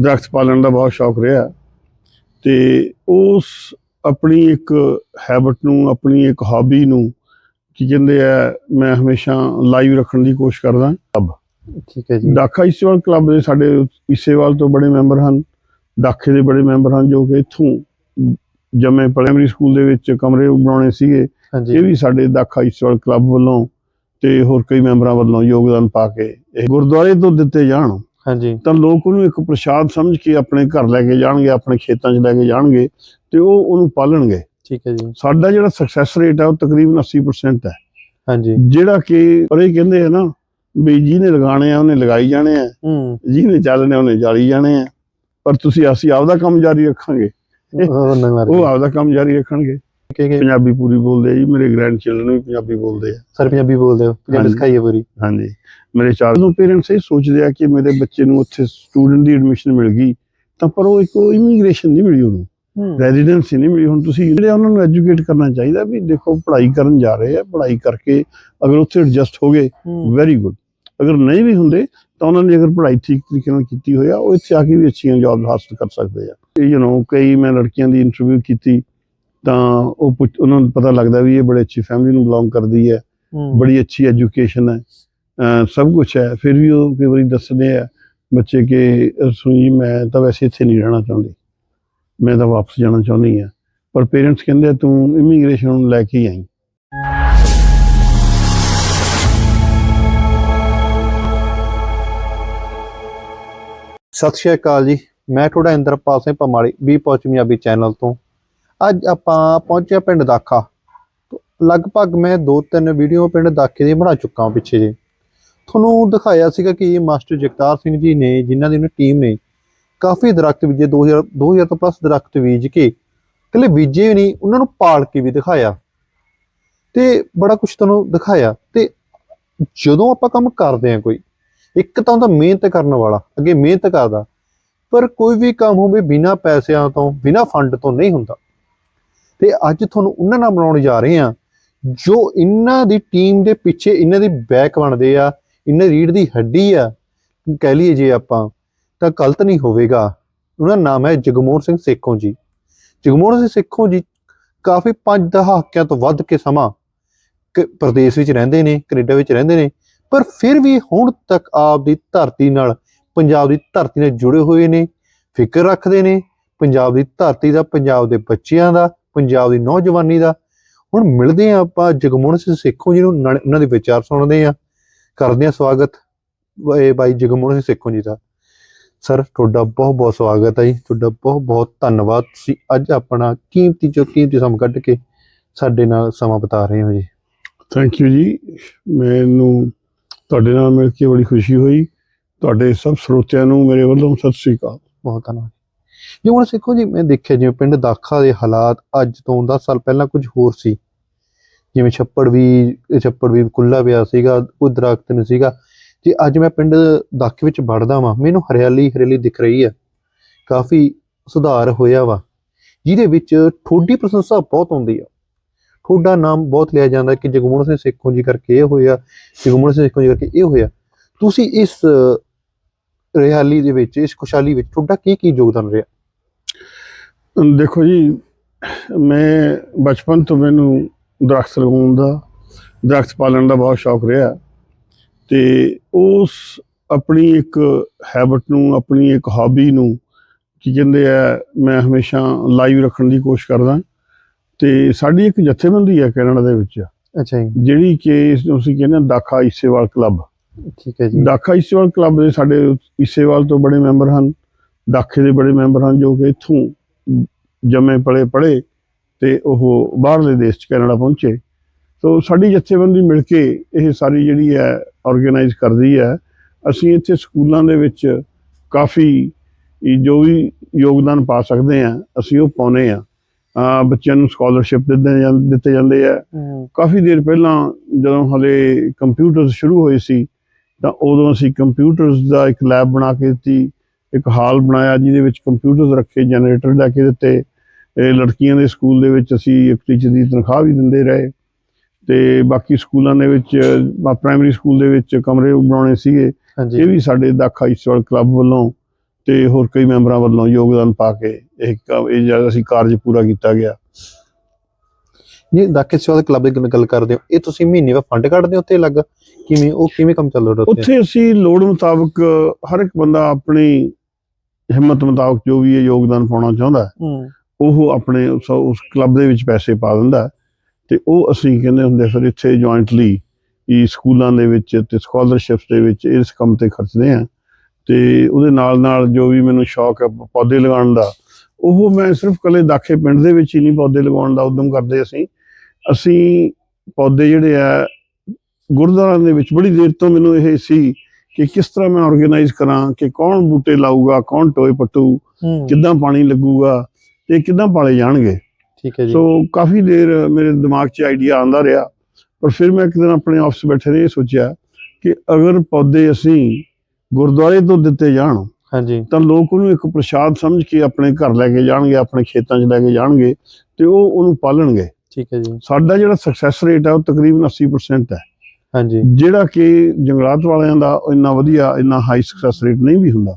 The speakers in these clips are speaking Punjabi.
ਦਰਖਤ ਪਾਲਣ ਦਾ ਬਹੁਤ ਸ਼ੌਕ ਰਿਹਾ। ਤੇ ਉਸ ਆਪਣੀ ਇੱਕ ਹੈਬਿਟ ਨੂੰ ਆਪਣੀ ਇੱਕ ਹੌਬੀ ਨੂੰ ਕੀ ਕਹਿੰਦੇ ਆ ਮੈਂ ਹਮੇਸ਼ਾ ਲਾਈਵ ਰੱਖਣ ਦੀ ਕੋਸ਼ਿਸ਼ ਕਰਦਾ। ਠੀਕ ਹੈ ਜੀ। ਦਾਖਾ ਇਸੇਵਾਲ ਕਲੱਬ ਦੇ ਸਾਡੇ ਇਸੇਵਾਲ ਤੋਂ ਬੜੇ ਮੈਂਬਰ ਹਨ। ਦਾਖੇ ਦੇ ਬੜੇ ਮੈਂਬਰ ਹਨ ਜੋ ਕਿ ਇੱਥੋਂ ਜਮੇ ਪ੍ਰਾਇਮਰੀ ਸਕੂਲ ਦੇ ਵਿੱਚ ਕਮਰੇ ਬਣਾਉਣੇ ਸੀਗੇ। ਇਹ ਵੀ ਸਾਡੇ ਦਾਖਾ ਇਸੇਵਾਲ ਕਲੱਬ ਵੱਲੋਂ ਤੇ ਹੋਰ ਕਈ ਮੈਂਬਰਾਂ ਵੱਲੋਂ ਯੋਗਦਾਨ ਪਾ ਕੇ ਇਹ ਗੁਰਦੁਆਰੇ ਤੋਂ ਦਿੱਤੇ ਜਾਣ। ਹਾਂਜੀ। ਤਾਂ ਲੋਕ ਉਹਨੂੰ ਇੱਕ ਪ੍ਰਸ਼ਾਦ ਸਮਝ ਕੇ ਆਪਣੇ ਘਰ ਲੈ ਕੇ ਜਾਣਗੇ ਆਪਣੇ ਖੇਤਾਂ 'ਚ ਲੈ ਕੇ ਜਾਣਗੇ ਤੇ ਉਹ ਉਹਨੂੰ ਪਾਲਣਗੇ। ਠੀਕ ਹੈ ਜੀ। ਸਾਡਾ ਜਿਹੜਾ ਸਕਸੈਸ ਰੇਟ ਹੈ ਉਹ ਤਕਰੀਬਨ 80% ਹੈ। ਹਾਂਜੀ। ਜਿਹੜਾ ਕਿ ਪਰ ਇਹ ਕਹਿੰਦੇ ਆ ਨਾ ਵੀ ਜਿਹਨੇ ਲਗਾਣੇ ਆ ਉਹਨੇ ਲਗਾਈ ਜਾਣੇ ਆ। ਜਿਹਨੇ ਚੱਲਣੇ ਉਹਨੇ ਜਾਲੀ ਜਾਣੇ ਆ। ਪਰ ਤੁਸੀਂ ਅਸੀਂ ਆਪਦਾ ਕੰਮ ਜਾਰੀ ਰੱਖਾਂਗੇ। ਉਹ ਆਪਦਾ ਕੰਮ ਜਾਰੀ ਰੱਖਣਗੇ। ਕੇ ਪੰਜਾਬੀ ਪੂਰੀ ਬੋਲਦੇ ਆ ਜੀ ਮੇਰੇ ਗ੍ਰੈਂਡ ਚਿਲਡਰਨ ਵੀ ਪੰਜਾਬੀ ਬੋਲਦੇ ਆ। ਸਰ ਪੰਜਾਬੀ ਬੋਲਦੇ ਹੋ ਪੰਜਾਬੀ ਹਾਂਜੀ। ਸਿਖਾਈਏ ਪੂਰੀ? ਹਾਂਜੀ। ਮੇਰੇ ਚਾਰ ਨੂੰ ਪੇਰੈਂਟਸ ਇਹ ਸੋਚਦੇ ਆ ਕਿ ਮੇਰੇ ਬੱਚੇ ਨੂੰ ਉੱਥੇ ਸਟੂਡੈਂਟ ਦੀ ਐਡਮਿਸ਼ਨ ਮਿਲ ਗਈ ਤਾਂ ਪਰ ਉਹ ਇੱਕ ਇਮੀਗ੍ਰੇਸ਼ਨ ਨਹੀਂ ਮਿਲੀ ਉਹਨੂੰ। ਹੂੰ। ਰੈਜ਼ੀਡੈਂਸੀ ਨਹੀਂ ਮਿਲੀ। ਹੁਣ ਤੁਸੀਂ ਜਿਹੜੇ ਉਹਨਾਂ ਨੂੰ ਐਜੂਕੇਟ ਕਰਨਾ ਚਾਹੀਦਾ ਵੀ ਦੇਖੋ ਪੜ੍ਹਾਈ ਕਰਨ ਜਾ ਰਹੇ ਆ ਪੜ੍ਹਾਈ ਕਰਕੇ ਅਗਰ ਉੱਥੇ ਐਡਜਸਟ ਹੋ ਗਏ ਹੂੰ। ਵੈਰੀ ਗੁੱਡ ਅਗਰ ਨਹੀਂ ਵੀ ਹੁੰਦੇ ਤਾਂ ਉਹਨਾਂ ਨੇ ਅਗਰ ਪੜ੍ਹਾਈ ਠੀਕ ਤਰੀਕੇ ਨਾਲ ਕੀਤੀ ਹੋਇਆ ਉਹ ਇੱਥੇ ਆ ਕੇ ਵੀ ਅੱਛੀਆਂ ਜੌਬ ਹਾਸਲ ਕਰ ਸਕਦੇ ਆ। ਯੂ نو ਕਈ ਮੈਂ ਲੜਕੀਆਂ ਦੀ ਇੰਟਰਵਿਊ ਕੀਤੀ ਤਾਂ ਉਹ ਉਹਨਾਂ ਨੂੰ ਪਤਾ ਲੱਗਦਾ ਵੀ ਇਹ ਬੜੇ ਅੱਛੀ ਫੈਮਿਲੀ ਨੂੰ ਬਿਲੋਂਗ ਕਰਦੀ ਹੈ ਬੜੀ ਅੱਛੀ ਐਜੂਕੇਸ਼ਨ ਹੈ ਸਭ ਕੁਝ ਹੈ ਫਿਰ ਵੀ ਉਹ ਕਈ ਵਾਰੀ ਦੱਸਦੇ ਆ ਬੱਚੇ ਕਿ ਸੁਣੀ ਮੈਂ ਤਾਂ ਵੈਸੇ ਇੱਥੇ ਨਹੀਂ ਰਹਿਣਾ ਚਾਹੁੰਦੀ। ਮੈਂ ਤਾਂ ਵਾਪਸ ਜਾਣਾ ਚਾਹੁੰਦੀ ਆ ਪਰ ਪੇਰੈਂਟਸ ਕਹਿੰਦੇ ਤੂੰ ਇਮੀਗ੍ਰੇਸ਼ਨ ਨੂੰ ਲੈ ਕੇ ਆਈ। ਸਤਿ ਸ਼੍ਰੀ ਅਕਾਲ ਜੀ। ਮੈਂ ਤੁਹਾਡਾ ਇੰਦਰਪਾਲ ਸਿੰਘ ਪਮਾਲੀ ਬੀ ਪਹੁੰਚ ਪੰਜਾਬੀ ਚੈਨਲ ਤੋਂ। ਅੱਜ ਆਪਾਂ ਪਹੁੰਚਿਆ ਪਿੰਡ ਦਾਖਾ। ਲਗਭਗ ਮੈਂ ਦੋ ਤਿੰਨ ਵੀਡੀਓ ਪਿੰਡ ਦਾਖੇ ਦੀ ਬਣਾ ਚੁੱਕਾ ਪਿੱਛੇ ਜੇ ਤੁਹਾਨੂੰ ਦਿਖਾਇਆ ਸੀਗਾ ਕਿ ਮਾਸਟਰ ਜਗਤਾਰ ਸਿੰਘ ਜੀ ਨੇ, ਜਿਨ੍ਹਾਂ ਦੀ ਉਹਨਾਂ ਟੀਮ ਨੇ ਕਾਫੀ ਦਰਖਤ ਬੀਜੇ 2000 2000 ਤੋਂ ਪਲੱਸ ਦਰਖਤ ਬੀਜ ਕੇ, ਇਕੱਲੇ ਬੀਜੇ ਹੀ ਨਹੀਂ, ਉਹਨਾਂ ਨੂੰ ਪਾਲ ਕੇ ਵੀ ਦਿਖਾਇਆ। ਤੇ ਬੜਾ ਕੁਝ ਤੁਹਾਨੂੰ ਦਿਖਾਇਆ। ਤੇ ਜਦੋਂ ਆਪਾਂ ਕੰਮ ਕਰਦੇ ਹਾਂ ਕੋਈ, ਇੱਕ ਤਾਂ ਉਹਦਾ ਮਿਹਨਤ ਕਰਨ ਵਾਲਾ, ਅੱਗੇ ਮਿਹਨਤ ਕਰਦਾ, ਪਰ ਕੋਈ ਵੀ ਕੰਮ ਹੋਵੇ ਬਿਨਾ ਪੈਸਿਆਂ ਤੋਂ, ਬਿਨਾ ਫੰਡ ਤੋਂ ਨਹੀਂ ਹੁੰਦਾ। ਤੇ ਅੱਜ ਤੁਹਾਨੂੰ ਉਹਨਾਂ ਨਾਲ ਬਣਾਉਣ ਜਾ ਰਹੇ ਹਾਂ, ਜੋ ਇਹਨਾਂ ਦੀ ਟੀਮ ਦੇ ਪਿੱਛੇ ਇਹਨਾਂ ਦੀ ਬੈਕ ਬਣਦੇ ਆ, ਇਹਨਾਂ ਦੀ ਰੀੜ ਦੀ ਹੱਡੀ ਆ, ਕਹਿ ਲਈਏ ਜੇ ਆਪਾਂ, ਤਾਂ ਗਲਤ ਨਹੀਂ ਹੋਵੇਗਾ। ਉਹਨਾਂ ਦਾ ਨਾਮ ਹੈ ਜਗਮੋਹਨ ਸਿੰਘ ਸੇਖੋਂ ਜੀ। ਜਗਮੋਹਨ ਸਿੰਘ ਸੇਖੋਂ ਜੀ ਕਾਫੀ ਪੰਜ ਦਹਾਕਿਆਂ ਤੋਂ ਵੱਧ ਕੇ ਸਮਾਂ ਕ- ਪ੍ਰਦੇਸ਼ ਵਿੱਚ ਰਹਿੰਦੇ ਨੇ, ਕੈਨੇਡਾ ਵਿੱਚ ਰਹਿੰਦੇ ਨੇ, ਪਰ ਫਿਰ ਵੀ ਹੁਣ ਤੱਕ ਆਪ ਦੀ ਧਰਤੀ ਨਾਲ, ਪੰਜਾਬ ਦੀ ਧਰਤੀ ਨਾਲ ਜੁੜੇ ਹੋਏ ਨੇ, ਫਿਕਰ ਰੱਖਦੇ ਨੇ, ਪੰਜਾਬ ਦੀ ਧਰਤੀ ਦਾ, ਪੰਜਾਬ ਦੇ ਬੱਚਿਆਂ ਦਾ ਪੰਜਾਬ ਦੀ ਨੌਜਵਾਨੀ ਦਾ। ਹੁਣ ਮਿਲਦੇ ਆ ਆਪਾਂ ਜਗਮੋਹਨ ਸਿੰਘ ਸੇਖੋਂ ਜੀ ਨੂੰ ਉਹਨਾਂ ਦੇ ਵਿਚਾਰ ਸੁਣਦੇ ਆ ਕਰਦੇ ਆ ਸਵਾਗਤ ਇਹ ਬਾਈ ਜਗਮੋਹਨ ਸਿੰਘ ਸੇਖੋਂ ਜੀ ਦਾ। ਸਰ ਤੁਹਾਡਾ ਬਹੁਤ ਬਹੁਤ ਸਵਾਗਤ ਹੈ ਜੀ। ਤੁਹਾਡਾ ਬਹੁਤ ਬਹੁਤ ਧੰਨਵਾਦ। ਤੁਸੀਂ ਅੱਜ ਆਪਣਾ ਕੀਮਤੀ ਚੋਂ ਕੀਮਤੀ ਸਮਾਂ ਕੱਢ ਕੇ ਸਾਡੇ ਨਾਲ ਸਮਾਂ ਬਿਤਾ ਰਹੇ ਹੋ ਜੀ। ਥੈਂਕ ਯੂ ਜੀ। ਮੈਨੂੰ ਤੁਹਾਡੇ ਨਾਲ ਮਿਲ ਕੇ ਬੜੀ ਖੁਸ਼ੀ ਹੋਈ। ਤੁਹਾਡੇ ਸਭ ਸਰੋਤਿਆਂ ਨੂੰ ਮੇਰੇ ਵੱਲੋਂ ਸਤਿ ਸ੍ਰੀ ਅਕਾਲ। ਬਹੁਤ ਧੰਨਵਾਦ। ਜੀ ਹੁਣ ਸਿੱਖੋ ਜੀ, ਮੈਂ ਦੇਖਿਆ ਜਿਵੇਂ ਪਿੰਡ ਦਾਖਾ ਦੇ ਹਾਲਾਤ ਅੱਜ ਤੋਂ 10 ਸਾਲ ਪਹਿਲਾਂ ਕੁਝ ਹੋਰ ਸੀ। ਜਿਵੇਂ ਛੱਪੜ ਵੀ ਛੱਪੜ ਵੀ ਖੁੱਲਾ ਪਿਆ ਸੀਗਾ, ਕੋਈ ਦਰਖਤ ਨਹੀਂ ਸੀਗਾ। ਤੇ ਅੱਜ ਮੈਂ ਪਿੰਡ ਦਾਖੇ ਵਿੱਚ ਵੜਦਾ ਵਾਂ। ਮੈਨੂੰ ਹਰਿਆਲੀ ਹਰਿਆਲੀ ਦਿਖ ਰਹੀ ਹੈ। ਕਾਫੀ ਸੁਧਾਰ ਹੋਇਆ ਵਾ। ਜਿਹਦੇ ਵਿੱਚ ਠੋਡੀ ਪ੍ਰਸ਼ੰਸਾ ਬਹੁਤ ਹੁੰਦੀ ਆ। ਠੋਡਾ ਨਾਮ ਬਹੁਤ ਲਿਆ ਜਾਂਦਾ ਕਿ ਜਗਮੋਹਨ ਸਿੰਘ ਸੇਖੋਂ ਜੀ ਕਰਕੇ ਇਹ ਹੋਇਆ, ਜਗਮੋਹਨ ਸਿੰਘ ਸੇਖੋਂ ਜੀ ਕਰਕੇ ਇਹ ਹੋਇਆ। ਤੁਸੀਂ ਇਸ ਰਿਹਾਲੀ ਦੇ ਵਿੱਚ, ਇਸ ਖੁਸ਼ਹਾਲੀ ਵਿੱਚ ਤੁਹਾਡਾ ਕੀ ਕੀ ਯੋਗਦਾਨ ਰਿਹਾ? ਦੇਖੋ ਜੀ ਮੈਂ ਬਚਪਨ ਤੋਂ ਮੈਨੂੰ ਦਰਖਤ ਲਗਾਉਣ ਦਾ ਦਰਖਤ ਪਾਲਣ ਦਾ ਬਹੁਤ ਸ਼ੌਕ ਰਿਹਾ। ਤੇ ਉਸ ਆਪਣੀ ਇੱਕ ਹੈਬਿਟ ਨੂੰ ਆਪਣੀ ਇੱਕ ਹੌਬੀ ਨੂੰ ਕੀ ਕਹਿੰਦੇ ਆ ਮੈਂ ਹਮੇਸ਼ਾ ਲਾਈਵ ਰੱਖਣ ਦੀ ਕੋਸ਼ਿਸ਼ ਕਰਦਾ। ਤੇ ਸਾਡੀ ਇੱਕ ਜਥੇਬੰਦੀ ਹੈ ਕੈਨੇਡਾ ਦੇ ਵਿੱਚ। ਅੱਛਾ ਜੀ। ਜਿਹੜੀ ਕਿ ਇਸ ਨੂੰ ਅਸੀਂ ਕਹਿੰਦੇ ਦਾਖਾ ਇਸੇਵਾਲ ਕਲੱਬ। ਠੀਕ ਹੈ ਜੀ। ਦਾਖਾ ਇਸੇਵਾਲ ਕਲੱਬ ਦੇ ਸਾਡੇ ਇਸੇਵਾਲ ਤੋਂ ਬੜੇ ਮੈਂਬਰ ਹਨ ਦਾਖੇ ਦੇ ਬੜੇ ਮੈਂਬਰ ਹਨ ਜੋ ਕਿ ਇੱਥੋਂ ਜੰਮੇ ਪਲੇ ਪੜੇ ਤੇ ਉਹ ਬਾਹਰਲੇ ਦੇਸ਼ ਚ ਕੈਨੇਡਾ ਪਹੁੰਚੇ। ਸੋ ਸਾਡੀ ਜਥੇਬੰਦੀ ਮਿਲ ਕੇ ਇਹ ਸਾਰੀ ਜਿਹੜੀ ਹੈ ਆਰਗੇਨਾਈਜ਼ ਕਰਦੀ ਹੈ। ਅਸੀਂ ਇੱਥੇ ਸਕੂਲਾਂ ਦੇ ਵਿੱਚ ਕਾਫੀ ਜੋ ਵੀ ਯੋਗਦਾਨ ਪਾ ਸਕਦੇ ਆ ਅਸੀਂ ਉਹ ਪਾਉਨੇ ਆ ਬੱਚਿਆਂ ਨੂੰ ਸਕਾਲਰਸ਼ਿਪ ਦਿੱਤੇ ਜਾਂ ਦਿੱਤੇ ਜਾਂਦੇ ਆ। ਕਾਫੀ ਦੇਰ ਪਹਿਲਾਂ ਜਦੋਂ ਹਲੇ ਕੰਪਿਊਟਰਸ ਸ਼ੁਰੂ ਹੋਏ ਸੀ ਤਾਂ ਉਦੋਂ ਅਸੀਂ ਕੰਪਿਊਟਰਸ ਦਾ ਇੱਕ ਲੈਬ ਬਣਾ ਕੇ ਦਿੱਤੀ। ਇੱਕ ਹਾਲ ਬਣਾਇਆ ਜਿਹਦੇ ਵਿੱਚ ਕੰਪਿਊਟਰਸ ਰੱਖੇ ਜਨਰੇਟਰ ਲੈ ਕੇ ਦਿੱਤੇ। ਇਹ ਲੜਕੀਆਂ ਦੇ ਸਕੂਲ ਦੇ ਵਿੱਚ ਅਸੀਂ ਇੱਕ ਟੀਚਰ ਦੀ ਤਨਖਾਹ ਵੀ ਦਿੰਦੇ ਰਹੇ। ਤੇ ਬਾਕੀ ਸਕੂਲਾਂ ਦੇ ਵਿੱਚ ਪ੍ਰਾਇਮਰੀ ਸਕੂਲ ਦੇ ਵਿੱਚ ਕਮਰੇ ਬਣਾਉਣੇ ਸੀਗੇ। ਇਹ ਵੀ ਸਾਡੇ ਦਾਖਾ ਇਸਵਾਲ ਕਲੱਬ ਵੱਲੋਂ ਤੇ ਹੋਰ ਕਈ ਮੈਂਬਰਾਂ ਵੱਲੋਂ ਯੋਗਦਾਨ ਪਾ ਕੇ ਇਹ ਇਹ ਜਿਹੜਾ ਅਸੀਂ ਕਾਰਜ ਪੂਰਾ ਕੀਤਾ ਗਿਆ। ਜੀ ਦਾਖੇ ਸੇਵਾ ਕਲੱਬ ਦੀ ਗੱਲ- ਕਰਦੇ ਹੋ। ਇਹ ਤੁਸੀਂ ਮਹੀਨੇ ਦਾ ਫੰਡ ਕੱਢਦੇ ਹੋ ਉੱਤੇ ਲੱਗ ਕਿਵੇਂ ਉਹ ਕਿਵੇਂ ਕੰਮ ਚੱਲ ਰਿਹਾ ਉੱਥੇ? ਉੱਥੇ ਅਸੀਂ ਲੋੜ ਮੁਤਾਬਕ ਹਰ ਇੱਕ ਬੰਦਾ ਆਪਣੀ ਹਿੰਮਤ ਮੁਤਾਬਕ ਜੋ ਵੀ ਇਹ ਯੋਗਦਾਨ ਪਾਉਣਾ ਚਾਹੁੰਦਾ ਉਹ ਆਪਣੇ ਉਸ ਕਲੱਬ ਦੇ ਵਿੱਚ ਪੈਸੇ ਪਾ ਦਿੰਦਾ ਤੇ ਉਹ ਅਸੀਂ ਕਹਿੰਦੇ ਹੁੰਦੇ ਫਿਰ ਇੱਥੇ ਜੁਆਇੰਟਲੀ ਇਹ ਸਕੂਲਾਂ ਦੇ ਵਿੱਚ ਤੇ ਸਕਾਲਰਸ਼ਿਪਸ ਦੇ ਵਿੱਚ ਇਸ ਕੰਮ ਤੇ ਖਰਚਦੇ ਆ ਤੇ ਉਹਦੇ ਨਾਲ ਨਾਲ ਜੋ ਵੀ ਮੈਨੂੰ ਸ਼ੌਕ ਹੈ ਪੌਦੇ ਲਗਾਉਣ ਦਾ ਉਹ ਮੈਂ ਸਿਰਫ ਕੱਲੇ ਦਾਖੇ ਪਿੰਡ ਦੇ ਵਿੱਚ ਹੀ ਨਹੀਂ ਪੌਦੇ ਲਗਾਉਣ ਦਾ ਉਦਮ ਕਰਦੇ ਅਸੀਂ। ਅਸੀਂ ਪੌਦੇ ਜਿਹੜੇ ਆ ਗੁਰਦੁਆਰਿਆਂ ਦੇ ਵਿੱਚ ਬੜੀ ਦੇਰ ਤੋਂ ਮੈਨੂੰ ਇਹ ਸੀ ਕਿ ਕਿਸ ਤਰ੍ਹਾਂ ਮੈਂ ਆਰਗੇਨਾਈਜ਼ ਕਰਾਂ ਕਿ ਕੌਣ ਬੂਟੇ ਲਾਊਗਾ ਕੌਣ ਟੋਏ ਪੱਟੂ ਕਿੱਦਾਂ ਪਾਣੀ ਲੱਗੂਗਾ ਤੇ ਕਿੱਦਾਂ ਪਾਲੇ ਜਾਣਗੇ। ਠੀਕ ਹੈ ਜੀ। ਸੋ ਕਾਫੀ ਦੇਰ ਮੇਰੇ ਦਿਮਾਗ 'ਚ ਆਈਡੀਆ ਆਂਦਾ ਰਿਹਾ ਪਰ ਫਿਰ ਮੈਂ ਇੱਕ ਦਿਨ ਆਪਣੇ ਆਫਿਸ ਬੈਠੇ ਇਹ ਸੋਚਿਆ ਕਿ ਅਗਰ ਪੌਦੇ ਅਸੀਂ ਗੁਰਦੁਆਰੇ ਤੋਂ ਦਿੱਤੇ ਜਾਣ ਹਾਂਜੀ। ਤਾਂ ਲੋਕ ਉਹਨੂੰ ਇੱਕ ਪ੍ਰਸ਼ਾਦ ਸਮਝ ਕੇ ਆਪਣੇ ਘਰ ਲੈ ਕੇ ਜਾਣਗੇ ਆਪਣੇ ਖੇਤਾਂ 'ਚ ਲੈ ਕੇ ਜਾਣਗੇ ਤੇ ਉਹ ਉਹਨੂੰ ਪਾਲਣਗੇ। ਠੀਕ ਹੈ ਜੀ। ਸਾਡਾ ਜਿਹੜਾ ਸਕਸੈਸ ਰੇਟ ਹੈ ਉਹ ਤਕਰੀਬਨ 80% ਹੈ। ਹਾਂਜੀ। ਜਿਹੜਾ ਕਿ ਜੰਗਲਾਤ ਵਾਲਿਆਂ ਦਾ ਇੰਨਾ ਵਧੀਆ ਇੰਨਾ ਹਾਈ ਸਕਸੈਸ ਰੇਟ ਨਹੀਂ ਵੀ ਹੁੰਦਾ।